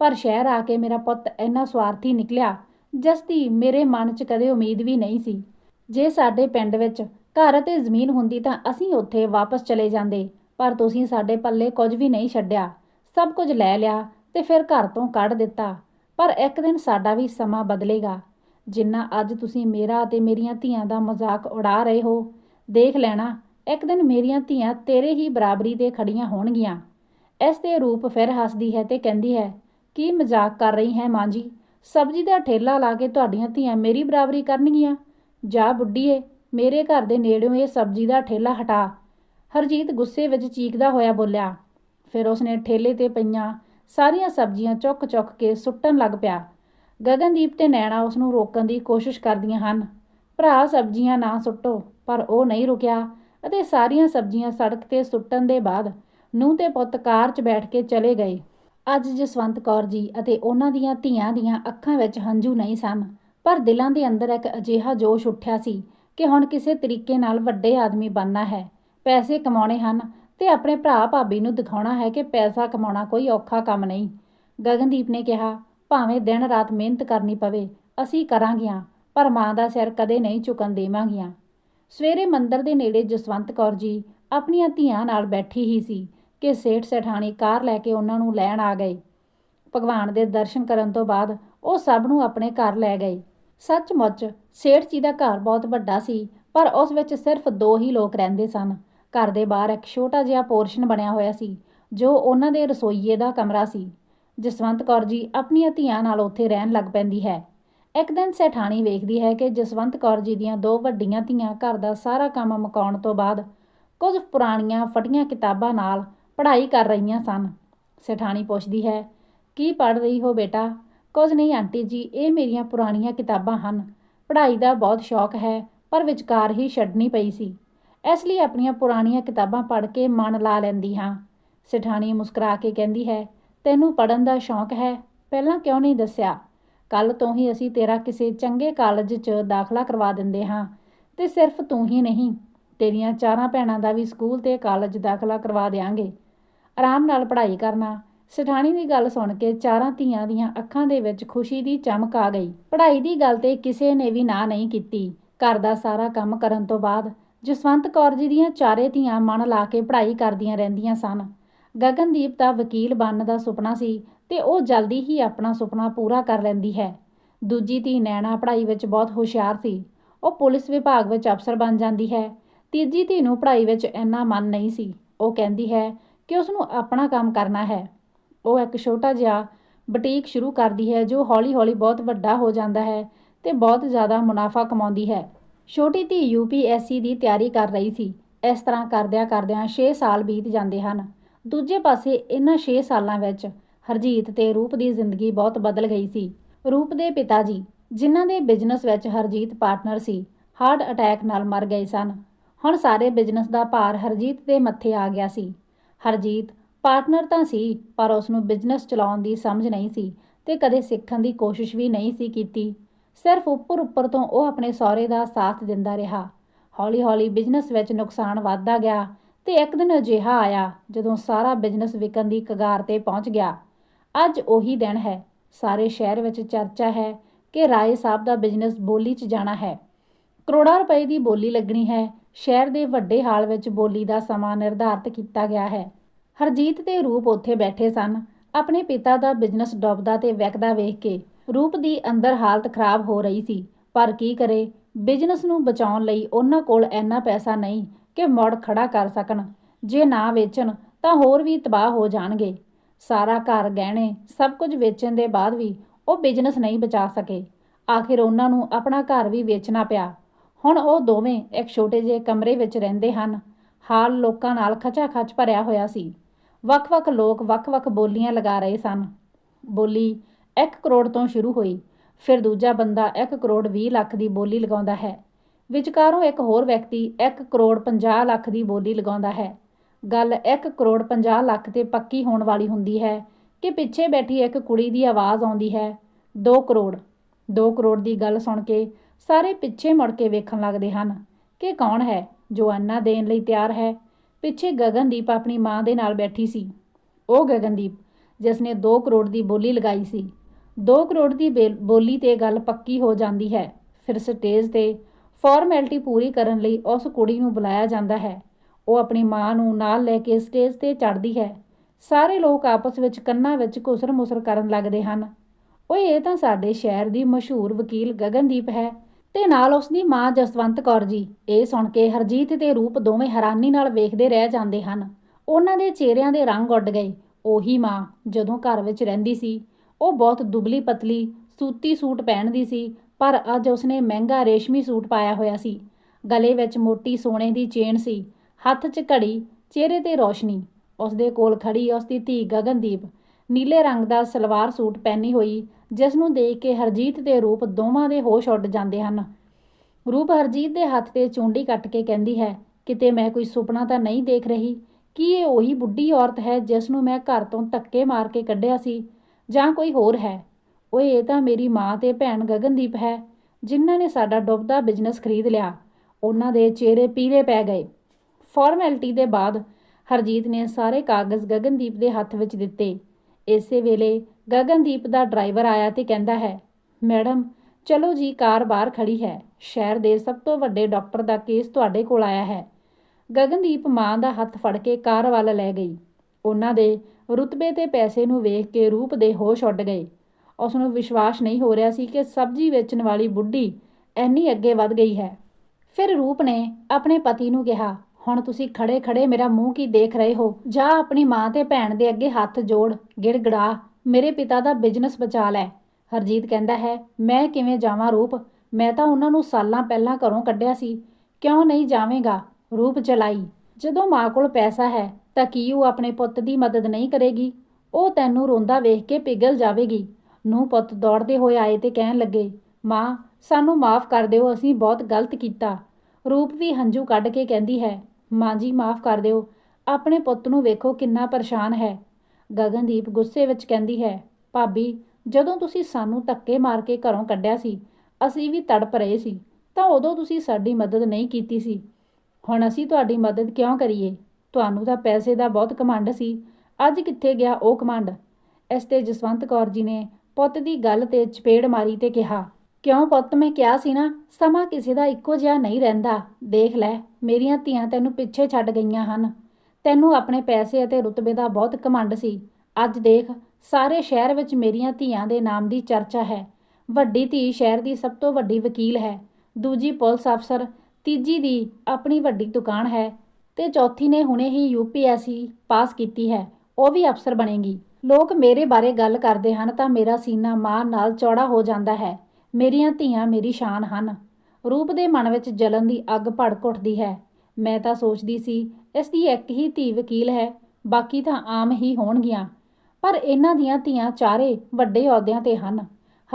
ਪਰ ਸ਼ਹਿਰ ਆ ਕੇ ਮੇਰਾ ਪੁੱਤ ਇੰਨਾ ਸਵਾਰਥੀ ਨਿਕਲਿਆ ਜਿਸ ਦੀ ਮੇਰੇ ਮਨ 'ਚ ਕਦੇ ਉਮੀਦ ਵੀ ਨਹੀਂ ਸੀ। ਜੇ ਸਾਡੇ ਪਿੰਡ ਵਿੱਚ ਘਰ ਅਤੇ ਜ਼ਮੀਨ ਹੁੰਦੀ ਤਾਂ ਅਸੀਂ ਉੱਥੇ ਵਾਪਸ ਚਲੇ ਜਾਂਦੇ, ਪਰ ਤੁਸੀਂ ਸਾਡੇ ਪੱਲੇ ਕੁਝ ਵੀ ਨਹੀਂ ਛੱਡਿਆ। ਸਭ ਕੁਝ ਲੈ ਲਿਆ ਤੇ ਫਿਰ ਘਰ ਤੋਂ ਕੱਢ ਦਿੱਤਾ। ਪਰ ਇੱਕ ਦਿਨ ਸਾਡਾ ਵੀ ਸਮਾਂ ਬਦਲੇਗਾ। ਜਿੰਨਾ ਅੱਜ ਤੁਸੀਂ ਮੇਰਾ ਅਤੇ ਮੇਰੀਆਂ ਧੀਆਂ ਦਾ ਮਜ਼ਾਕ ਉਡਾ ਰਹੇ ਹੋ, ਦੇਖ ਲੈਣਾ, ਇੱਕ ਦਿਨ ਮੇਰੀਆਂ ਧੀਆਂ ਤੇਰੇ ਹੀ ਬਰਾਬਰੀ ਤੇ ਖੜੀਆਂ ਹੋਣਗੀਆਂ। ਇਸ ਤੇ ਰੂਪ ਫਿਰ ਹੱਸਦੀ ਹੈ ਤੇ ਕਹਿੰਦੀ ਹੈ, ਕੀ ਮਜ਼ਾਕ ਕਰ ਰਹੀ ਹੈ ਮਾਂ ਜੀ? ਸਬਜ਼ੀ ਦਾ ਠੇਲਾ ਲਾ ਕੇ ਤੁਹਾਡੀਆਂ ਧੀਆਂ ਮੇਰੀ ਬਰਾਬਰੀ ਕਰਨਗੀਆਂ। ਜਾ ਬੁੱਢੀਏ, ਮੇਰੇ ਘਰ ਦੇ ਨੇੜਿਓਂ ਇਹ ਸਬਜ਼ੀ ਦਾ ਠੇਲਾ ਹਟਾ। ਹਰਜੀਤ ਗੁੱਸੇ ਵਿੱਚ ਚੀਕਦਾ ਹੋਇਆ ਬੋਲਿਆ। ਫਿਰ ਉਸਨੇ ਠੇਲੇ ਤੇ ਪਈਆਂ ਸਾਰੀਆਂ ਸਬਜ਼ੀਆਂ ਚੁੱਕ-ਚੁੱਕ ਕੇ ਸੁੱਟਣ ਲੱਗ ਪਿਆ। ਗਗਨਦੀਪ ਤੇ ਨੈਣਾ ਉਸ ਨੂੰ ਰੋਕਣ ਦੀ ਕੋਸ਼ਿਸ਼ ਕਰਦੀਆਂ ਹਨ। ਭਰਾ, ਸਬਜ਼ੀਆਂ ਨਾ ਸੁੱਟੋ, ਪਰ ਉਹ ਨਹੀਂ ਰੁਕਿਆ ਅਤੇ ਸਾਰੀਆਂ ਸਬਜ਼ੀਆਂ ਸੜਕ ਤੇ ਸੁੱਟਣ ਦੇ ਬਾਅਦ ਨੂੰਹ ਤੇ ਪੁੱਤ ਕਾਰ 'ਚ ਬੈਠ ਕੇ ਚਲੇ ਗਏ। ਅੱਜ ਜਸਵੰਤ ਕੌਰ ਜੀ ਅਤੇ ਉਹਨਾਂ ਦੀਆਂ ਧੀਆਂ ਦੀਆਂ ਅੱਖਾਂ ਵਿੱਚ ਹੰਝੂ ਨਹੀਂ ਸਨ, ਪਰ ਦਿਲਾਂ ਦੇ ਅੰਦਰ ਇੱਕ ਅਜਿਹਾ ਜੋਸ਼ ਉੱਠਿਆ ਸੀ ਕਿ ਹੁਣ ਕਿਸੇ ਤਰੀਕੇ ਨਾਲ ਵੱਡੇ ਆਦਮੀ ਬਣਨਾ ਹੈ। ਪੈਸੇ ਕਮਾਉਣੇ ਹਨ ਤੇ ਆਪਣੇ ਭਰਾ ਭਾਬੀ ਨੂੰ ਦਿਖਾਉਣਾ ਹੈ ਕਿ ਪੈਸਾ ਕਮਾਉਣਾ ਕੋਈ ਔਖਾ ਕੰਮ ਨਹੀਂ। ਗਗਨਦੀਪ ਨੇ ਕਿਹਾ, ਭਾਵੇਂ ਦਿਨ ਰਾਤ ਮਿਹਨਤ ਕਰਨੀ ਪਵੇ, ਅਸੀਂ ਕਰਾਂਗੀਆਂ, ਪਰ ਮਾਂ ਦਾ ਸਿਰ ਕਦੇ ਨਹੀਂ ਝੁਕਣ ਦੇਵਾਂਗੀਆਂ। ਸਵੇਰੇ ਮੰਦਰ ਦੇ ਨੇੜੇ ਜਸਵੰਤ ਕੌਰ ਜੀ ਆਪਣੀਆਂ ਧੀਆਂ ਨਾਲ ਬੈਠੀ ਹੀ ਸੀ। ਕਿ ਸੇਠ ਸੇਠਾਣੀ ਕਾਰ ਲੈ ਕੇ ਉਹਨਾਂ ਨੂੰ ਲੈਣ ਆ ਗਏ ਭਗਵਾਨ ਦੇ ਦਰਸ਼ਨ ਕਰਨ ਤੋਂ ਬਾਅਦ ਉਹ ਸਭ ਨੂੰ ਆਪਣੇ ਘਰ ਲੈ ਗਏ ਸੱਚਮੁੱਚ ਸੇਠ ਜੀ ਦਾ ਘਰ ਬਹੁਤ ਵੱਡਾ ਸੀ, ਪਰ ਉਸ ਵਿੱਚ ਸਿਰਫ ਦੋ ਹੀ ਲੋਕ ਰਹਿੰਦੇ ਸਨ। ਘਰ ਦੇ ਬਾਹਰ ਇੱਕ ਛੋਟਾ ਜਿਹਾ ਪੋਰਸ਼ਨ ਬਣਿਆ ਹੋਇਆ ਸੀ, ਜੋ ਉਹਨਾਂ ਦੇ ਰਸੋਈਏ ਦਾ ਕਮਰਾ ਸੀ। ਜਸਵੰਤ ਕੌਰ ਜੀ ਆਪਣੀਆਂ ਧੀਆਂ ਨਾਲ ਉੱਥੇ ਰਹਿਣ ਲੱਗ ਪੈਂਦੀ ਹੈ। ਇੱਕ ਦਿਨ ਸੈਠਾਣੀ ਵੇਖਦੀ ਹੈ ਕਿ ਜਸਵੰਤ ਕੌਰ ਜੀ ਦੀਆਂ ਦੋ ਵੱਡੀਆਂ ਧੀਆਂ ਘਰ ਦਾ ਸਾਰਾ ਕੰਮ ਮੁਕਾਉਣ ਤੋਂ ਬਾਅਦ ਕੁਝ ਪੁਰਾਣੀਆਂ ਫਟੀਆਂ ਕਿਤਾਬਾਂ ਨਾਲ ਪੜ੍ਹਾਈ ਕਰ ਰਹੀਆਂ ਸਨ। ਸੇਠਾਣੀ ਪੁੱਛਦੀ ਹੈ, ਕੀ ਪੜ੍ਹ ਰਹੀ ਹੋ ਬੇਟਾ? ਕੁਝ ਨਹੀਂ ਆਂਟੀ ਜੀ, ਇਹ ਮੇਰੀਆਂ ਪੁਰਾਣੀਆਂ ਕਿਤਾਬਾਂ ਹਨ। ਪੜ੍ਹਾਈ ਦਾ ਬਹੁਤ ਸ਼ੌਕ ਹੈ, ਪਰ ਵਿਚਕਾਰ ਹੀ ਛੱਡਣੀ ਪਈ ਸੀ। ਇਸ ਲਈ ਆਪਣੀਆਂ ਪੁਰਾਣੀਆਂ ਕਿਤਾਬਾਂ ਪੜ੍ਹ ਕੇ ਮਨ ਲਾ ਲੈਂਦੀ ਹਾਂ। ਸੇਠਾਣੀ ਮੁਸਕਰਾ ਕੇ ਕਹਿੰਦੀ ਹੈ, ਤੈਨੂੰ ਪੜ੍ਹਨ ਦਾ ਸ਼ੌਕ ਹੈ? ਪਹਿਲਾਂ ਕਿਉਂ ਨਹੀਂ ਦੱਸਿਆ? ਕੱਲ ਤੋਂ ਹੀ ਅਸੀਂ ਤੇਰਾ ਕਿਸੇ ਚੰਗੇ ਕਾਲਜ 'ਚ ਦਾਖਲਾ ਕਰਵਾ ਦਿੰਦੇ ਹਾਂ, ਤੇ ਸਿਰਫ ਤੂੰ ਹੀ ਨਹੀਂ। ਤੇਰੀਆਂ ਚਾਰਾਂ ਭੈਣਾਂ ਦਾ ਵੀ ਸਕੂਲ ਤੇ ਕਾਲਜ ਦਾਖਲਾ ਕਰਵਾ ਦੇਾਂਗੇ ਆਰਾਮ ਨਾਲ ਪੜ੍ਹਾਈ ਕਰਨਾ। ਸਠਾਣੀ ਦੀ ਗੱਲ ਸੁਣ ਕੇ ਚਾਰਾਂ ਧੀਆਂ ਦੀਆਂ ਅੱਖਾਂ ਦੇ ਵਿੱਚ ਖੁਸ਼ੀ ਦੀ ਚਮਕ ਆ ਗਈ। ਪੜ੍ਹਾਈ ਦੀ ਗੱਲ ਤੇ ਕਿਸੇ ਨੇ ਵੀ ਨਾ ਨਹੀਂ ਕੀਤੀ। ਘਰ ਦਾ ਸਾਰਾ ਕੰਮ ਕਰਨ ਤੋਂ ਬਾਅਦ ਜਸਵੰਤ ਕੌਰ ਜੀ ਦੀਆਂ ਚਾਰੇ ਧੀਆਂ ਮਨ ਲਾ ਕੇ ਪੜ੍ਹਾਈ ਕਰਦੀਆਂ ਰਹਿੰਦੀਆਂ ਸਨ। ਗਗਨਦੀਪ ਦਾ ਵਕੀਲ ਬਣਨ ਦਾ ਸੁਪਨਾ ਸੀ ਤੇ ਉਹ ਜਲਦੀ ਹੀ ਆਪਣਾ ਸੁਪਨਾ ਪੂਰਾ ਕਰ ਲੈਂਦੀ ਹੈ। ਦੂਜੀ ਧੀ ਨੈਣਾ ਪੜ੍ਹਾਈ ਵਿੱਚ ਬਹੁਤ ਹੁਸ਼ਿਆਰ ਸੀ। ਉਹ ਪੁਲਿਸ ਵਿਭਾਗ ਵਿੱਚ ਅਫਸਰ ਬਣ ਜਾਂਦੀ ਹੈ। ਤੀਜੀ ਧੀ ਨੂੰ ਪੜ੍ਹਾਈ ਵਿੱਚ ਇੰਨਾ ਮਨ ਨਹੀਂ ਸੀ। ਉਹ ਕਹਿੰਦੀ ਹੈ ਕਿ ਉਸ ਨੂੰ ਆਪਣਾ ਕੰਮ ਕਰਨਾ ਹੈ। ਉਹ ਇੱਕ ਛੋਟਾ ਜਿਹਾ ਬੁਟੀਕ ਸ਼ੁਰੂ ਕਰਦੀ ਹੈ ਜੋ ਹੌਲੀ-ਹੌਲੀ ਬਹੁਤ ਵੱਡਾ ਹੋ ਜਾਂਦਾ ਹੈ ਤੇ ਬਹੁਤ ਜ਼ਿਆਦਾ ਮੁਨਾਫਾ ਕਮਾਉਂਦੀ ਹੈ। ਛੋਟੀ ਧੀ ਯੂਪੀਐਸਸੀ ਦੀ ਤਿਆਰੀ ਕਰ ਰਹੀ ਸੀ। ਇਸ ਤਰ੍ਹਾਂ ਕਰਦਿਆਂ ਕਰਦਿਆਂ 6 ਸਾਲ ਬੀਤ ਜਾਂਦੇ ਹਨ। ਦੂਜੇ ਪਾਸੇ ਇਹਨਾਂ 6 ਸਾਲਾਂ ਵਿੱਚ ਹਰਜੀਤ ਤੇ ਰੂਪ ਦੀ ਜ਼ਿੰਦਗੀ ਬਹੁਤ ਬਦਲ ਗਈ ਸੀ। ਰੂਪ ਦੇ ਪਿਤਾ ਜੀ, ਜਿਨ੍ਹਾਂ ਦੇ ਬਿਜ਼ਨਸ ਵਿੱਚ ਹਰਜੀਤ ਪਾਰਟਨਰ ਸੀ, ਹਾਰਟ ਅਟੈਕ ਨਾਲ ਮਰ ਗਏ ਸਨ। ਹੁਣ ਸਾਰੇ ਬਿਜ਼ਨਸ ਦਾ ਭਾਰ ਹਰਜੀਤ ਦੇ ਮੱਥੇ ਆ ਗਿਆ ਸੀ। ਹਰਜੀਤ ਪਾਰਟਨਰ ਤਾਂ ਸੀ, ਪਰ ਉਸ ਨੂੰ ਬਿਜ਼ਨਸ ਚਲਾਉਣ ਦੀ ਸਮਝ ਨਹੀਂ ਸੀ ਤੇ ਕਦੇ ਸਿੱਖਣ ਦੀ ਕੋਸ਼ਿਸ਼ ਵੀ ਨਹੀਂ ਸੀ ਕੀਤੀ। ਸਿਰਫ ਉੱਪਰ ਉੱਪਰ ਤੋਂ ਉਹ ਆਪਣੇ ਸਹੁਰੇ ਦਾ ਸਾਥ ਦਿੰਦਾ ਰਿਹਾ। ਹੌਲੀ-ਹੌਲੀ ਬਿਜ਼ਨਸ ਵਿੱਚ ਨੁਕਸਾਨ ਵੱਧਦਾ ਗਿਆ ਤੇ ਇੱਕ ਦਿਨ ਅਜਿਹਾ ਆਇਆ ਜਦੋਂ ਸਾਰਾ ਬਿਜ਼ਨਸ ਵਿਕਣ ਦੀ ਕਗਾਰ ਤੇ ਪਹੁੰਚ ਗਿਆ। ਅੱਜ ਉਹੀ ਦਿਨ ਹੈ। ਸਾਰੇ ਸ਼ਹਿਰ ਵਿੱਚ ਚਰਚਾ ਹੈ ਕਿ ਰਾਏ ਸਾਹਿਬ ਦਾ ਬਿਜ਼ਨਸ ਬੋਲੀ 'ਚ ਜਾਣਾ ਹੈ। ਕਰੋੜਾਂ ਰੁਪਏ ਦੀ ਬੋਲੀ ਲੱਗਣੀ ਹੈ। ਸ਼ਹਿਰ ਦੇ ਵੱਡੇ ਹਾਲ ਵਿੱਚ ਬੋਲੀ ਦਾ ਸਮਾਂ ਨਿਰਧਾਰਤ ਕੀਤਾ ਗਿਆ ਹੈ। ਹਰਜੀਤ ਤੇ ਰੂਪ ਉੱਥੇ ਬੈਠੇ ਸਨ। ਆਪਣੇ ਪਿਤਾ ਦਾ ਬਿਜ਼ਨਸ ਡੁੱਬਦਾ ਤੇ ਵਹਿਕਦਾ ਵੇਖ ਕੇ ਰੂਪ ਦੀ ਅੰਦਰ ਹਾਲਤ ਖਰਾਬ ਹੋ ਰਹੀ ਸੀ। ਪਰ ਕੀ ਕਰੇ? ਬਿਜ਼ਨਸ ਨੂੰ ਬਚਾਉਣ ਲਈ ਉਹਨਾਂ ਕੋਲ ਇੰਨਾ ਪੈਸਾ ਨਹੀਂ ਕਿ ਮੁੜ ਖੜਾ ਕਰ ਸਕਣ। ਜੇ ਨਾ ਵੇਚਣ, ਤਾਂ ਹੋਰ ਵੀ ਤਬਾਹ ਹੋ ਜਾਣਗੇ। ਸਾਰਾ ਘਰ ਗਹਿਣੇ, ਸਭ ਕੁਝ ਵੇਚਣ ਦੇ ਬਾਅਦ ਵੀ ਉਹ ਬਿਜ਼ਨਸ ਨਹੀਂ ਬਚਾ ਸਕੇ। ਆਖਿਰ ਉਹਨਾਂ ਨੂੰ ਆਪਣਾ ਘਰ ਵੀ ਵੇਚਣਾ ਪਿਆ। ਹੁਣ ਉਹ ਦੋਵੇਂ ਇੱਕ ਛੋਟੇ ਜਿਹੇ ਕਮਰੇ ਵਿੱਚ ਰਹਿੰਦੇ ਹਨ। ਹਾਲ ਲੋਕਾਂ ਨਾਲ ਖਚਾ-ਖਚ ਭਰਿਆ ਹੋਇਆ ਸੀ। ਵੱਖ-ਵੱਖ ਲੋਕ ਵੱਖ-ਵੱਖ ਬੋਲੀਆਂ ਲਗਾ ਰਹੇ ਸਨ। ਬੋਲੀ 1 ਕਰੋੜ ਤੋਂ ਸ਼ੁਰੂ ਹੋਈ, ਫਿਰ ਦੂਜਾ ਬੰਦਾ 1 ਕਰੋੜ 20 ਲੱਖ ਦੀ ਬੋਲੀ ਲਗਾਉਂਦਾ ਹੈ। ਵਿਚਕਾਰੋਂ ਇੱਕ ਹੋਰ ਵਿਅਕਤੀ 1 ਕਰੋੜ 50 ਲੱਖ ਦੀ ਬੋਲੀ ਲਗਾਉਂਦਾ ਹੈ। ਗੱਲ 1 ਕਰੋੜ 50 ਲੱਖ ਤੇ ਪੱਕੀ ਹੋਣ ਵਾਲੀ ਹੁੰਦੀ ਹੈ ਕਿ ਪਿੱਛੇ ਬੈਠੀ ਇੱਕ ਕੁੜੀ ਦੀ ਆਵਾਜ਼ ਆਉਂਦੀ ਹੈ 2 ਕਰੋੜ। 2 ਕਰੋੜ ਦੀ ਗੱਲ ਸੁਣ ਕੇ ਸਾਰੇ ਪਿੱਛੇ ਮੁੜ ਕੇ ਵੇਖਣ ਲੱਗਦੇ ਹਨ ਕਿ ਕੌਣ ਹੈ ਜੋ ਅੰਨਾ ਦੇਣ ਲਈ ਤਿਆਰ ਹੈ। ਪਿੱਛੇ ਗਗਨਦੀਪ ਆਪਣੀ ਮਾਂ ਦੇ ਨਾਲ ਬੈਠੀ ਸੀ। ਉਹ ਗਗਨਦੀਪ, ਜਿਸ ਨੇ 2 ਕਰੋੜ ਦੀ ਬੋਲੀ ਲਗਾਈ ਸੀ। 2 ਕਰੋੜ ਦੀ ਬੇਲ- ਬੋਲੀ ਤੇ ਗੱਲ ਪੱਕੀ ਹੋ ਜਾਂਦੀ ਹੈ। ਫਿਰ ਸਟੇਜ ਤੇ ਫਾਰਮੈਲਿਟੀ ਪੂਰੀ ਕਰਨ ਲਈ ਉਸ ਕੁੜੀ ਨੂੰ ਬੁਲਾਇਆ ਜਾਂਦਾ ਹੈ। ਉਹ ਆਪਣੀ ਮਾਂ ਨੂੰ ਨਾਲ ਲੈ ਕੇ ਸਟੇਜ ਤੇ ਚੜ੍ਹਦੀ ਹੈ। ਸਾਰੇ ਲੋਕ ਆਪਸ ਵਿੱਚ ਕੰਨਾਂ ਵਿੱਚ ਘੁਸਰ-ਮੁਸਰ ਕਰਨ ਲੱਗਦੇ ਹਨ। ਓਏ, ਇਹ ਤਾਂ ਸਾਡੇ ਸ਼ਹਿਰ ਦੀ ਮਸ਼ਹੂਰ ਵਕੀਲ ਗਗਨਦੀਪ ਹੈ। ਤੇ ਨਾਲ ਉਸ ਦੀ ਮਾਂ ਜਸਵੰਤ ਕੌਰ ਜੀ। ਇਹ ਸੁਣ ਕੇ ਹਰਜੀਤ ਤੇ ਰੂਪ ਦੋਵੇਂ ਹੈਰਾਨੀ ਨਾਲ ਵੇਖਦੇ ਰਹਿ ਜਾਂਦੇ ਹਨ। ਉਹਨਾਂ ਦੇ ਚਿਹਰਿਆਂ ਦੇ ਰੰਗ ਉੱਡ ਗਏ। ਉਹੀ ਮਾਂ ਜਦੋਂ ਘਰ ਵਿੱਚ ਰਹਿੰਦੀ ਸੀ, ਉਹ ਬਹੁਤ ਦੁਬਲੀ ਪਤਲੀ, ਸੂਤੀ ਸੂਟ ਪਹਿਨਦੀ ਸੀ, ਪਰ ਅੱਜ ਉਸਨੇ ਮਹਿੰਗਾ ਰੇਸ਼ਮੀ ਸੂਟ ਪਾਇਆ ਹੋਇਆ ਸੀ। ਗਲੇ ਵਿੱਚ ਮੋਟੀ ਸੋਨੇ ਦੀ ਚੇਨ ਸੀ। ਹੱਥ 'ਚ ਘੜੀ, ਚਿਹਰੇ ਤੇ ਰੋਸ਼ਨੀ। ਉਸਦੇ ਕੋਲ ਖੜੀ ਉਸਦੀ ਧੀ ਗਗਨਦੀਪ ਨੀਲੇ ਰੰਗ ਦਾ ਸਲਵਾਰ ਸੂਟ ਪਹਿਨੀ ਹੋਈ ਜਿਸ ਨੂੰ ਦੇਖ ਕੇ ਹਰਜੀਤ ਤੇ ਰੂਪ ਦੋਵਾਂ ਦੇ ਹੋਸ਼ ਉੱਡ ਜਾਂਦੇ ਹਨ। ਰੂਪ ਹਰਜੀਤ ਦੇ ਹੱਥ ਤੇ ਚੁੰਡੀ ਕੱਟ ਕੇ ਕਹਿੰਦੀ ਹੈ, ਕਿਤੇ ਮੈਂ ਕੋਈ ਸੁਪਨਾ ਤਾਂ ਨਹੀਂ ਦੇਖ ਰਹੀ? ਕੀ ਇਹ ਉਹੀ ਬੁੱਢੀ ਔਰਤ ਹੈ ਜਿਸ ਨੂੰ ਮੈਂ ਘਰ ਤੋਂ ਧੱਕੇ ਮਾਰ ਕੇ ਕੱਢਿਆ ਸੀ? ਜਾਂ ਕੋਈ ਹੋਰ ਹੈ? ਓਏ, ਇਹ ਤਾਂ ਮੇਰੀ ਮਾਂ ਤੇ ਭੈਣ ਗਗਨਦੀਪ ਹੈ, ਜਿਨ੍ਹਾਂ ਨੇ ਸਾਡਾ ਡੁੱਬਦਾ ਬਿਜ਼ਨਸ ਖਰੀਦ ਲਿਆ। ਉਹਨਾਂ ਦੇ ਚਿਹਰੇ ਪੀਲੇ ਪੈ ਗਏ। ਫਾਰਮੈਲਿਟੀ ਦੇ ਬਾਅਦ ਹਰਜੀਤ ਨੇ ਸਾਰੇ ਕਾਗਜ਼ ਗਗਨਦੀਪ ਦੇ ਹੱਥ ਵਿੱਚ ਦਿੱਤੇ। ਇਸੇ ਵੇਲੇ ਗਗਨਦੀਪ ਦਾ ਡਰਾਈਵਰ ਆਇਆ ਤੇ ਕਹਿੰਦਾ ਹੈ, ਮੈਡਮ, ਚਲੋ ਜੀ, ਕਾਰ ਬਾਹਰ ਖੜੀ ਹੈ। ਸ਼ਹਿਰ ਦੇ ਸਭ ਤੋਂ ਵੱਡੇ ਡਾਕਟਰ ਦਾ ਕੇਸ ਤੁਹਾਡੇ ਕੋਲ ਆਇਆ ਹੈ। ਗਗਨਦੀਪ ਮਾਂ ਦਾ ਹੱਥ ਫੜ ਕੇ ਕਾਰ ਵੱਲ ਲੈ ਗਈ। ਉਹਨਾਂ ਦੇ ਰੁਤਬੇ ਤੇ ਪੈਸੇ ਨੂੰ ਵੇਖ ਕੇ ਰੂਪ ਦੇ ਹੋਸ਼ ਉੱਡ ਗਏ। ਉਸ ਨੂੰ ਵਿਸ਼ਵਾਸ ਨਹੀਂ ਹੋ ਰਿਹਾ ਸੀ ਕਿ ਸਬਜ਼ੀ ਵੇਚਣ ਵਾਲੀ ਬੁੱਢੀ ਐਨੀ ਅੱਗੇ ਵੱਧ ਗਈ ਹੈ। ਫਿਰ ਰੂਪ ਨੇ ਆਪਣੇ ਪਤੀ ਨੂੰ ਕਿਹਾ ਹੁਣ ਤੁਸੀਂ ਖੜੇ ਖੜੇ ਮੇਰਾ ਮੂੰਹ ਕੀ ਦੇਖ ਰਹੇ ਹੋ? ਜਾ ਆਪਣੀ ਮਾਂ ਤੇ ਭੈਣ ਦੇ ਅੱਗੇ ਹੱਥ ਜੋੜ, ਗਿੜਗੜਾ, ਮੇਰੇ ਪਿਤਾ ਦਾ ਬਿਜ਼ਨਸ ਬਚਾ ਲੈ। ਹਰਜੀਤ ਕਹਿੰਦਾ ਹੈ, ਮੈਂ ਕਿਵੇਂ ਜਾਵਾਂ ਰੂਪ? ਮੈਂ ਤਾਂ ਉਹਨਾਂ ਨੂੰ ਸਾਲਾਂ ਪਹਿਲਾਂ ਘਰੋਂ ਕੱਢਿਆ ਸੀ। ਕਿਉਂ ਨਹੀਂ ਜਾਵੇਂਗਾ? ਰੂਪ ਚਲਾਈ। ਜਦੋਂ ਮਾਂ ਕੋਲ ਪੈਸਾ ਹੈ, ਤਾਂ ਕੀ ਉਹ ਆਪਣੇ ਪੁੱਤ ਦੀ ਮਦਦ ਨਹੀਂ ਕਰੇਗੀ? ਉਹ ਤੈਨੂੰ ਰੋਂਦਾ ਵੇਖ ਕੇ ਪਿਘਲ ਜਾਵੇਗੀ। ਨੂੰ ਪੁੱਤ ਦੌੜਦੇ ਹੋਏ ਆਏ ਤੇ ਕਹਿਣ ਲੱਗੇ, ਮਾਂ, ਸਾਨੂੰ ਮਾਫ ਕਰ ਦਿਓ, ਅਸੀਂ ਬਹੁਤ ਗਲਤ ਕੀਤਾ। ਰੂਪ ਵੀ ਹੰਝੂ ਕੱਢ ਕੇ ਕਹਿੰਦੀ ਹੈ ਮਾਂ ਜੀ ਮਾਫ ਕਰ ਦਿਓ। ਆਪਣੇ ਪੁੱਤ ਨੂੰ ਵੇਖੋ ਕਿੰਨਾ ਪਰੇਸ਼ਾਨ ਹੈ। ਗਗਨਦੀਪ ਗੁੱਸੇ ਵਿੱਚ ਕਹਿੰਦੀ ਹੈ, ਭਾਬੀ, ਜਦੋਂ ਤੁਸੀਂ ਸਾਨੂੰ ਧੱਕੇ ਮਾਰ ਕੇ ਘਰੋਂ ਕੱਢਿਆ ਸੀ, ਅਸੀਂ ਵੀ ਤੜਪ ਰਹੇ ਸੀ, ਤਾਂ ਉਦੋਂ ਤੁਸੀਂ ਸਾਡੀ ਮਦਦ ਨਹੀਂ ਕੀਤੀ ਸੀ। ਹੁਣ ਅਸੀਂ ਤੁਹਾਡੀ ਮਦਦ ਕਿਉਂ ਕਰੀਏ? ਤੁਹਾਨੂੰ ਤਾਂ ਪੈਸੇ ਦਾ ਬਹੁਤ ਕਮੰਡ ਸੀ। ਅੱਜ ਕਿੱਥੇ ਗਿਆ ਉਹ ਕਮੰਡ ਇਸ ਤੇ ਜਸਵੰਤ ਕੌਰ ਜੀ ਨੇ ਪੁੱਤ ਦੀ ਗੱਲ ਤੇ ਚਪੇੜ ਮਾਰੀ ਤੇ ਕਿਹਾ ਕਿਉਂ ਪੁੱਤ ਮੈਂ ਕਿਹਾ ਸੀ ਨਾ, ਸਮਾਂ ਕਿਸੇ ਦਾ ਇੱਕੋ ਜਿਹਾ ਨਹੀਂ ਰਹਿੰਦਾ। ਦੇਖ ਲੈ, ਮੇਰੀਆਂ ਧੀਆਂ ਤੈਨੂੰ ਪਿੱਛੇ ਛੱਡ ਗਈਆਂ ਹਨ। ਤੈਨੂੰ ਆਪਣੇ ਪੈਸੇ ਅਤੇ ਰੁਤਬੇ ਦਾ ਬਹੁਤ ਘਮੰਡ ਸੀ। ਅੱਜ ਦੇਖ, ਸਾਰੇ ਸ਼ਹਿਰ ਵਿੱਚ ਮੇਰੀਆਂ ਧੀਆਂ ਦੇ ਨਾਮ ਦੀ ਚਰਚਾ ਹੈ। ਵੱਡੀ ਧੀ ਸ਼ਹਿਰ ਦੀ ਸਭ ਤੋਂ ਵੱਡੀ ਵਕੀਲ ਹੈ। ਦੂਜੀ ਪੁਲਿਸ ਅਫਸਰ, ਤੀਜੀ ਦੀ ਆਪਣੀ ਵੱਡੀ ਦੁਕਾਨ ਹੈ ਤੇ ਚੌਥੀ ਨੇ ਹੁਣੇ ਹੀ ਯੂਪੀਐਸਸੀ ਪਾਸ ਕੀਤੀ ਹੈ। ਉਹ ਵੀ ਅਫਸਰ ਬਣੇਗੀ। ਲੋਕ ਮੇਰੇ ਬਾਰੇ ਗੱਲ ਕਰਦੇ ਹਨ ਤਾਂ ਮੇਰਾ ਸੀਨਾ ਮਾਂ ਨਾਲ ਚੌੜਾ ਹੋ ਜਾਂਦਾ ਹੈ। ਮੇਰੀਆਂ ਧੀਆਂ ਮੇਰੀ ਸ਼ਾਨ ਹਨ। ਰੂਪ ਦੇ ਮਨ ਵਿੱਚ ਜਲਨ ਦੀ ਅੱਗ ਭੜਕ ਉੱਠਦੀ ਹੈ। ਮੈਂ ਤਾਂ ਸੋਚਦੀ ਸੀ, ਇਸ ਦੀ ਇੱਕ ਹੀ ਧੀ ਵਕੀਲ ਹੈ, ਬਾਕੀ ਤਾਂ ਆਮ ਹੀ ਹੋਣਗੀਆਂ। ਪਰ ਇਹਨਾਂ ਦੀਆਂ ਧੀਆਂ ਚਾਰੇ ਵੱਡੇ ਅਹੁਦਿਆਂ ਤੇ ਹਨ।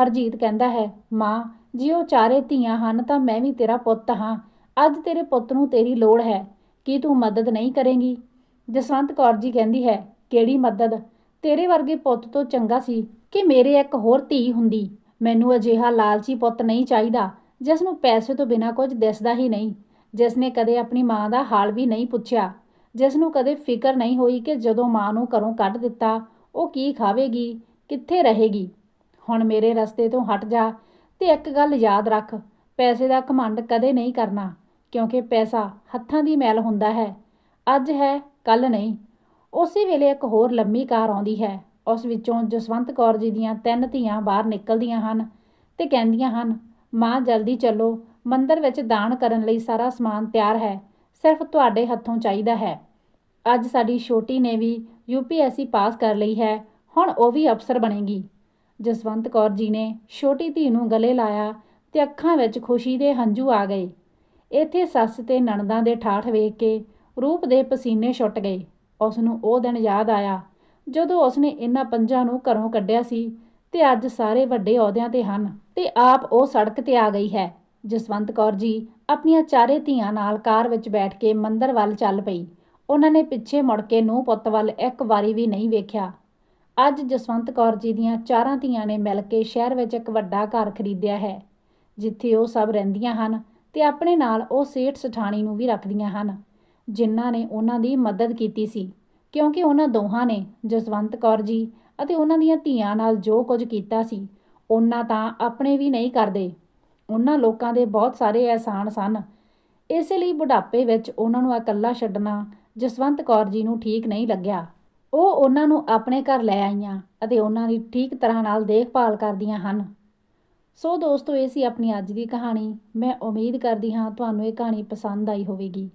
ਹਰਜੀਤ ਕਹਿੰਦਾ ਹੈ, ਮਾਂ, ਜੇ ਉਹ ਚਾਰੇ ਧੀਆਂ ਹਨ ਤਾਂ ਮੈਂ ਵੀ ਤੇਰਾ ਪੁੱਤ ਹਾਂ। ਅੱਜ ਤੇਰੇ ਪੁੱਤ ਨੂੰ ਤੇਰੀ ਲੋੜ ਹੈ। ਕੀ ਤੂੰ ਮਦਦ ਨਹੀਂ ਕਰੇਂਗੀ? ਜਸਵੰਤ ਕੌਰ ਜੀ ਕਹਿੰਦੀ ਹੈ, ਕਿਹੜੀ ਮਦਦ? ਤੇਰੇ ਵਰਗੇ ਪੁੱਤ ਤੋਂ ਚੰਗਾ ਸੀ ਕਿ ਮੇਰੇ ਇੱਕ ਹੋਰ ਧੀ ਹੁੰਦੀ। ਮੈਨੂੰ ਅਜਿਹਾ ਲਾਲਚੀ ਪੁੱਤ ਨਹੀਂ ਚਾਹੀਦਾ, ਜਿਸ ਨੂੰ ਪੈਸੇ ਤੋਂ ਬਿਨਾਂ ਕੁਝ ਦਿਸਦਾ ਹੀ ਨਹੀਂ, ਜਿਸ ਨੇ ਕਦੇ ਆਪਣੀ ਮਾਂ ਦਾ ਹਾਲ ਵੀ ਨਹੀਂ ਪੁੱਛਿਆ, ਜਿਸ ਨੂੰ ਕਦੇ ਫਿਕਰ ਨਹੀਂ ਹੋਈ ਕਿ ਜਦੋਂ ਮਾਂ ਨੂੰ ਘਰੋਂ ਕੱਢ ਦਿੱਤਾ, ਉਹ ਕੀ ਖਾਵੇਗੀ, ਕਿੱਥੇ ਰਹੇਗੀ? ਹੁਣ ਮੇਰੇ ਰਸਤੇ ਤੋਂ ਹਟ ਜਾ ਤੇ ਇੱਕ ਗੱਲ ਯਾਦ ਰੱਖ, ਪੈਸੇ ਦਾ ਘਮੰਡ ਕਦੇ ਨਹੀਂ ਕਰਨਾ, ਕਿਉਂਕਿ ਪੈਸਾ ਹੱਥਾਂ ਦੀ ਮੈਲ ਹੁੰਦਾ ਹੈ, ਅੱਜ ਹੈ ਕੱਲ ਨਹੀਂ। ਉਸੇ ਵੇਲੇ ਇੱਕ ਹੋਰ ਲੰਮੀ ਕਾਰ ਆਉਂਦੀ ਹੈ। ਉਸ ਵਿੱਚੋਂ ਜਸਵੰਤ ਕੌਰ ਜੀ ਦੀਆਂ ਤਿੰਨ ਧੀਆਂ ਬਾਹਰ ਨਿਕਲਦੀਆਂ ਹਨ ਤੇ ਕਹਿੰਦੀਆਂ ਹਨ, ਮਾਂ, ਜਲਦੀ ਚੱਲੋ। ਮੰਦਰ ਵਿੱਚ ਦਾਨ ਕਰਨ ਲਈ ਸਾਰਾ ਸਮਾਨ ਤਿਆਰ ਹੈ। ਸਿਰਫ ਤੁਹਾਡੇ ਹੱਥੋਂ ਚਾਹੀਦਾ ਹੈ। ਅੱਜ ਸਾਡੀ ਛੋਟੀ ਨੇ ਵੀ ਯੂਪੀਐਸਸੀ ਪਾਸ ਕਰ ਲਈ ਹੈ। ਹੁਣ ਉਹ ਵੀ ਅਫਸਰ ਬਣੇਗੀ। ਜਸਵੰਤ ਕੌਰ ਜੀ ਨੇ ਛੋਟੀ ਧੀ ਨੂੰ ਗਲੇ ਲਾਇਆ ਤੇ ਅੱਖਾਂ ਵਿੱਚ ਖੁਸ਼ੀ ਦੇ ਹੰਝੂ ਆ ਗਏ। ਇੱਥੇ ਸੱਸ ਤੇ ਨਣਦਾਂ ਦੇ ਠਾਠ ਵੇਖ ਕੇ ਰੂਪ ਦੇ ਪਸੀਨੇ ਛੁੱਟ ਗਏ। ਉਸ ਨੂੰ ਉਹ ਦਿਨ ਯਾਦ ਆਇਆ ਜਦੋਂ ਉਸਨੇ ਇਹਨਾਂ ਪੰਜਾਂ ਨੂੰ ਘਰੋਂ ਕੱਢਿਆ ਸੀ ਤੇ ਅੱਜ ਸਾਰੇ ਵੱਡੇ ਅਹੁਦਿਆਂ ਤੇ ਹਨ ਤੇ ਆਪ ਉਹ ਸੜਕ ਤੇ ਆ ਗਈ ਹੈ। ਜਸਵੰਤ ਕੌਰ ਜੀ ਆਪਣੀਆਂ ਚਾਰੇ ਧੀਆਂ ਨਾਲ ਕਾਰ ਵਿੱਚ ਬੈਠ ਕੇ ਮੰਦਰ ਵੱਲ ਚੱਲ ਪਈ। ਉਹਨਾਂ ਨੇ ਪਿੱਛੇ ਮੁੜ ਕੇ ਨੂੰ ਪੁੱਤ ਵੱਲ ਇੱਕ ਵਾਰੀ ਵੀ ਨਹੀਂ ਵੇਖਿਆ। ਅੱਜ ਜਸਵੰਤ ਕੌਰ ਜੀ ਦੀਆਂ ਚਾਰਾਂ ਧੀਆਂ ਨੇ ਮਿਲ ਕੇ ਸ਼ਹਿਰ ਵਿੱਚ ਇੱਕ ਵੱਡਾ ਘਰ ਖਰੀਦਿਆ ਹੈ, ਜਿੱਥੇ ਉਹ ਸਭ ਰਹਿੰਦੀਆਂ ਹਨ ਤੇ ਆਪਣੇ ਨਾਲ ਉਹ ਸੇਠ ਸਠਾਣੀ ਨੂੰ ਵੀ ਰੱਖਦੀਆਂ ਹਨ, ਜਿਨ੍ਹਾਂ ਨੇ ਉਹਨਾਂ ਦੀ ਮਦਦ ਕੀਤੀ ਸੀ। ਕਿਉਂਕਿ ਉਹਨਾਂ ਦੋਹਾਂ ਨੇ ਜਸਵੰਤ ਕੌਰ ਜੀ ਅਤੇ ਉਹਨਾਂ ਦੀਆਂ ਧੀਆਂ ਨਾਲ ਜੋ ਕੁਝ ਕੀਤਾ ਸੀ, ਉਹਨਾਂ ਤਾਂ ਆਪਣੇ ਵੀ ਨਹੀਂ ਕਰਦੇ। ਉਹਨਾਂ ਲੋਕਾਂ ਦੇ ਬਹੁਤ ਸਾਰੇ ਅਹਿਸਾਨ ਸਨ। ਇਸੇ ਲਈ ਬੁਢਾਪੇ ਵਿੱਚ ਉਹਨਾਂ ਨੂੰ ਇਕੱਲਾ ਛੱਡਣਾ ਜਸਵੰਤ ਕੌਰ ਜੀ ਨੂੰ ਠੀਕ ਨਹੀਂ ਲੱਗਿਆ। ਉਹ ਉਹਨਾਂ ਨੂੰ ਆਪਣੇ ਘਰ ਲੈ ਆਈਆਂ ਅਤੇ ਉਹਨਾਂ ਦੀ ਠੀਕ ਤਰ੍ਹਾਂ ਨਾਲ ਦੇਖਭਾਲ ਕਰਦੀਆਂ ਹਨ। ਸੋ ਦੋਸਤੋ, ਇਹ ਸੀ ਆਪਣੀ ਅੱਜ ਦੀ ਕਹਾਣੀ। ਮੈਂ ਉਮੀਦ ਕਰਦੀ ਹਾਂ ਤੁਹਾਨੂੰ ਇਹ ਕਹਾਣੀ ਪਸੰਦ ਆਈ ਹੋਵੇਗੀ।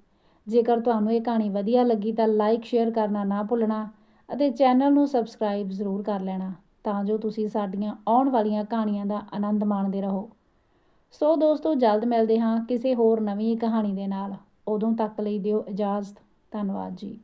ਜੇਕਰ ਤੁਹਾਨੂੰ ਇਹ ਕਹਾਣੀ ਵਧੀਆ ਲੱਗੀ ਤਾਂ ਲਾਈਕ ਸ਼ੇਅਰ ਕਰਨਾ ਨਾ ਭੁੱਲਣਾ ਅਤੇ ਚੈਨਲ ਨੂੰ ਸਬਸਕ੍ਰਾਈਬ ਜ਼ਰੂਰ ਕਰ ਲੈਣਾ ਤਾਂ ਜੋ ਤੁਸੀਂ ਸਾਡੀਆਂ ਆਉਣ ਵਾਲੀਆਂ ਕਹਾਣੀਆਂ ਦਾ ਆਨੰਦ ਮਾਣਦੇ ਰਹੋ। ਸੋ ਦੋਸਤੋ, ਜਲਦ ਮਿਲਦੇ ਹਾਂ ਕਿਸੇ ਹੋਰ ਨਵੀਂ ਕਹਾਣੀ ਦੇ ਨਾਲ। ਉਦੋਂ ਤੱਕ ਲਈ ਦਿਓ ਇਜਾਜ਼ਤ। ਧੰਨਵਾਦ ਜੀ।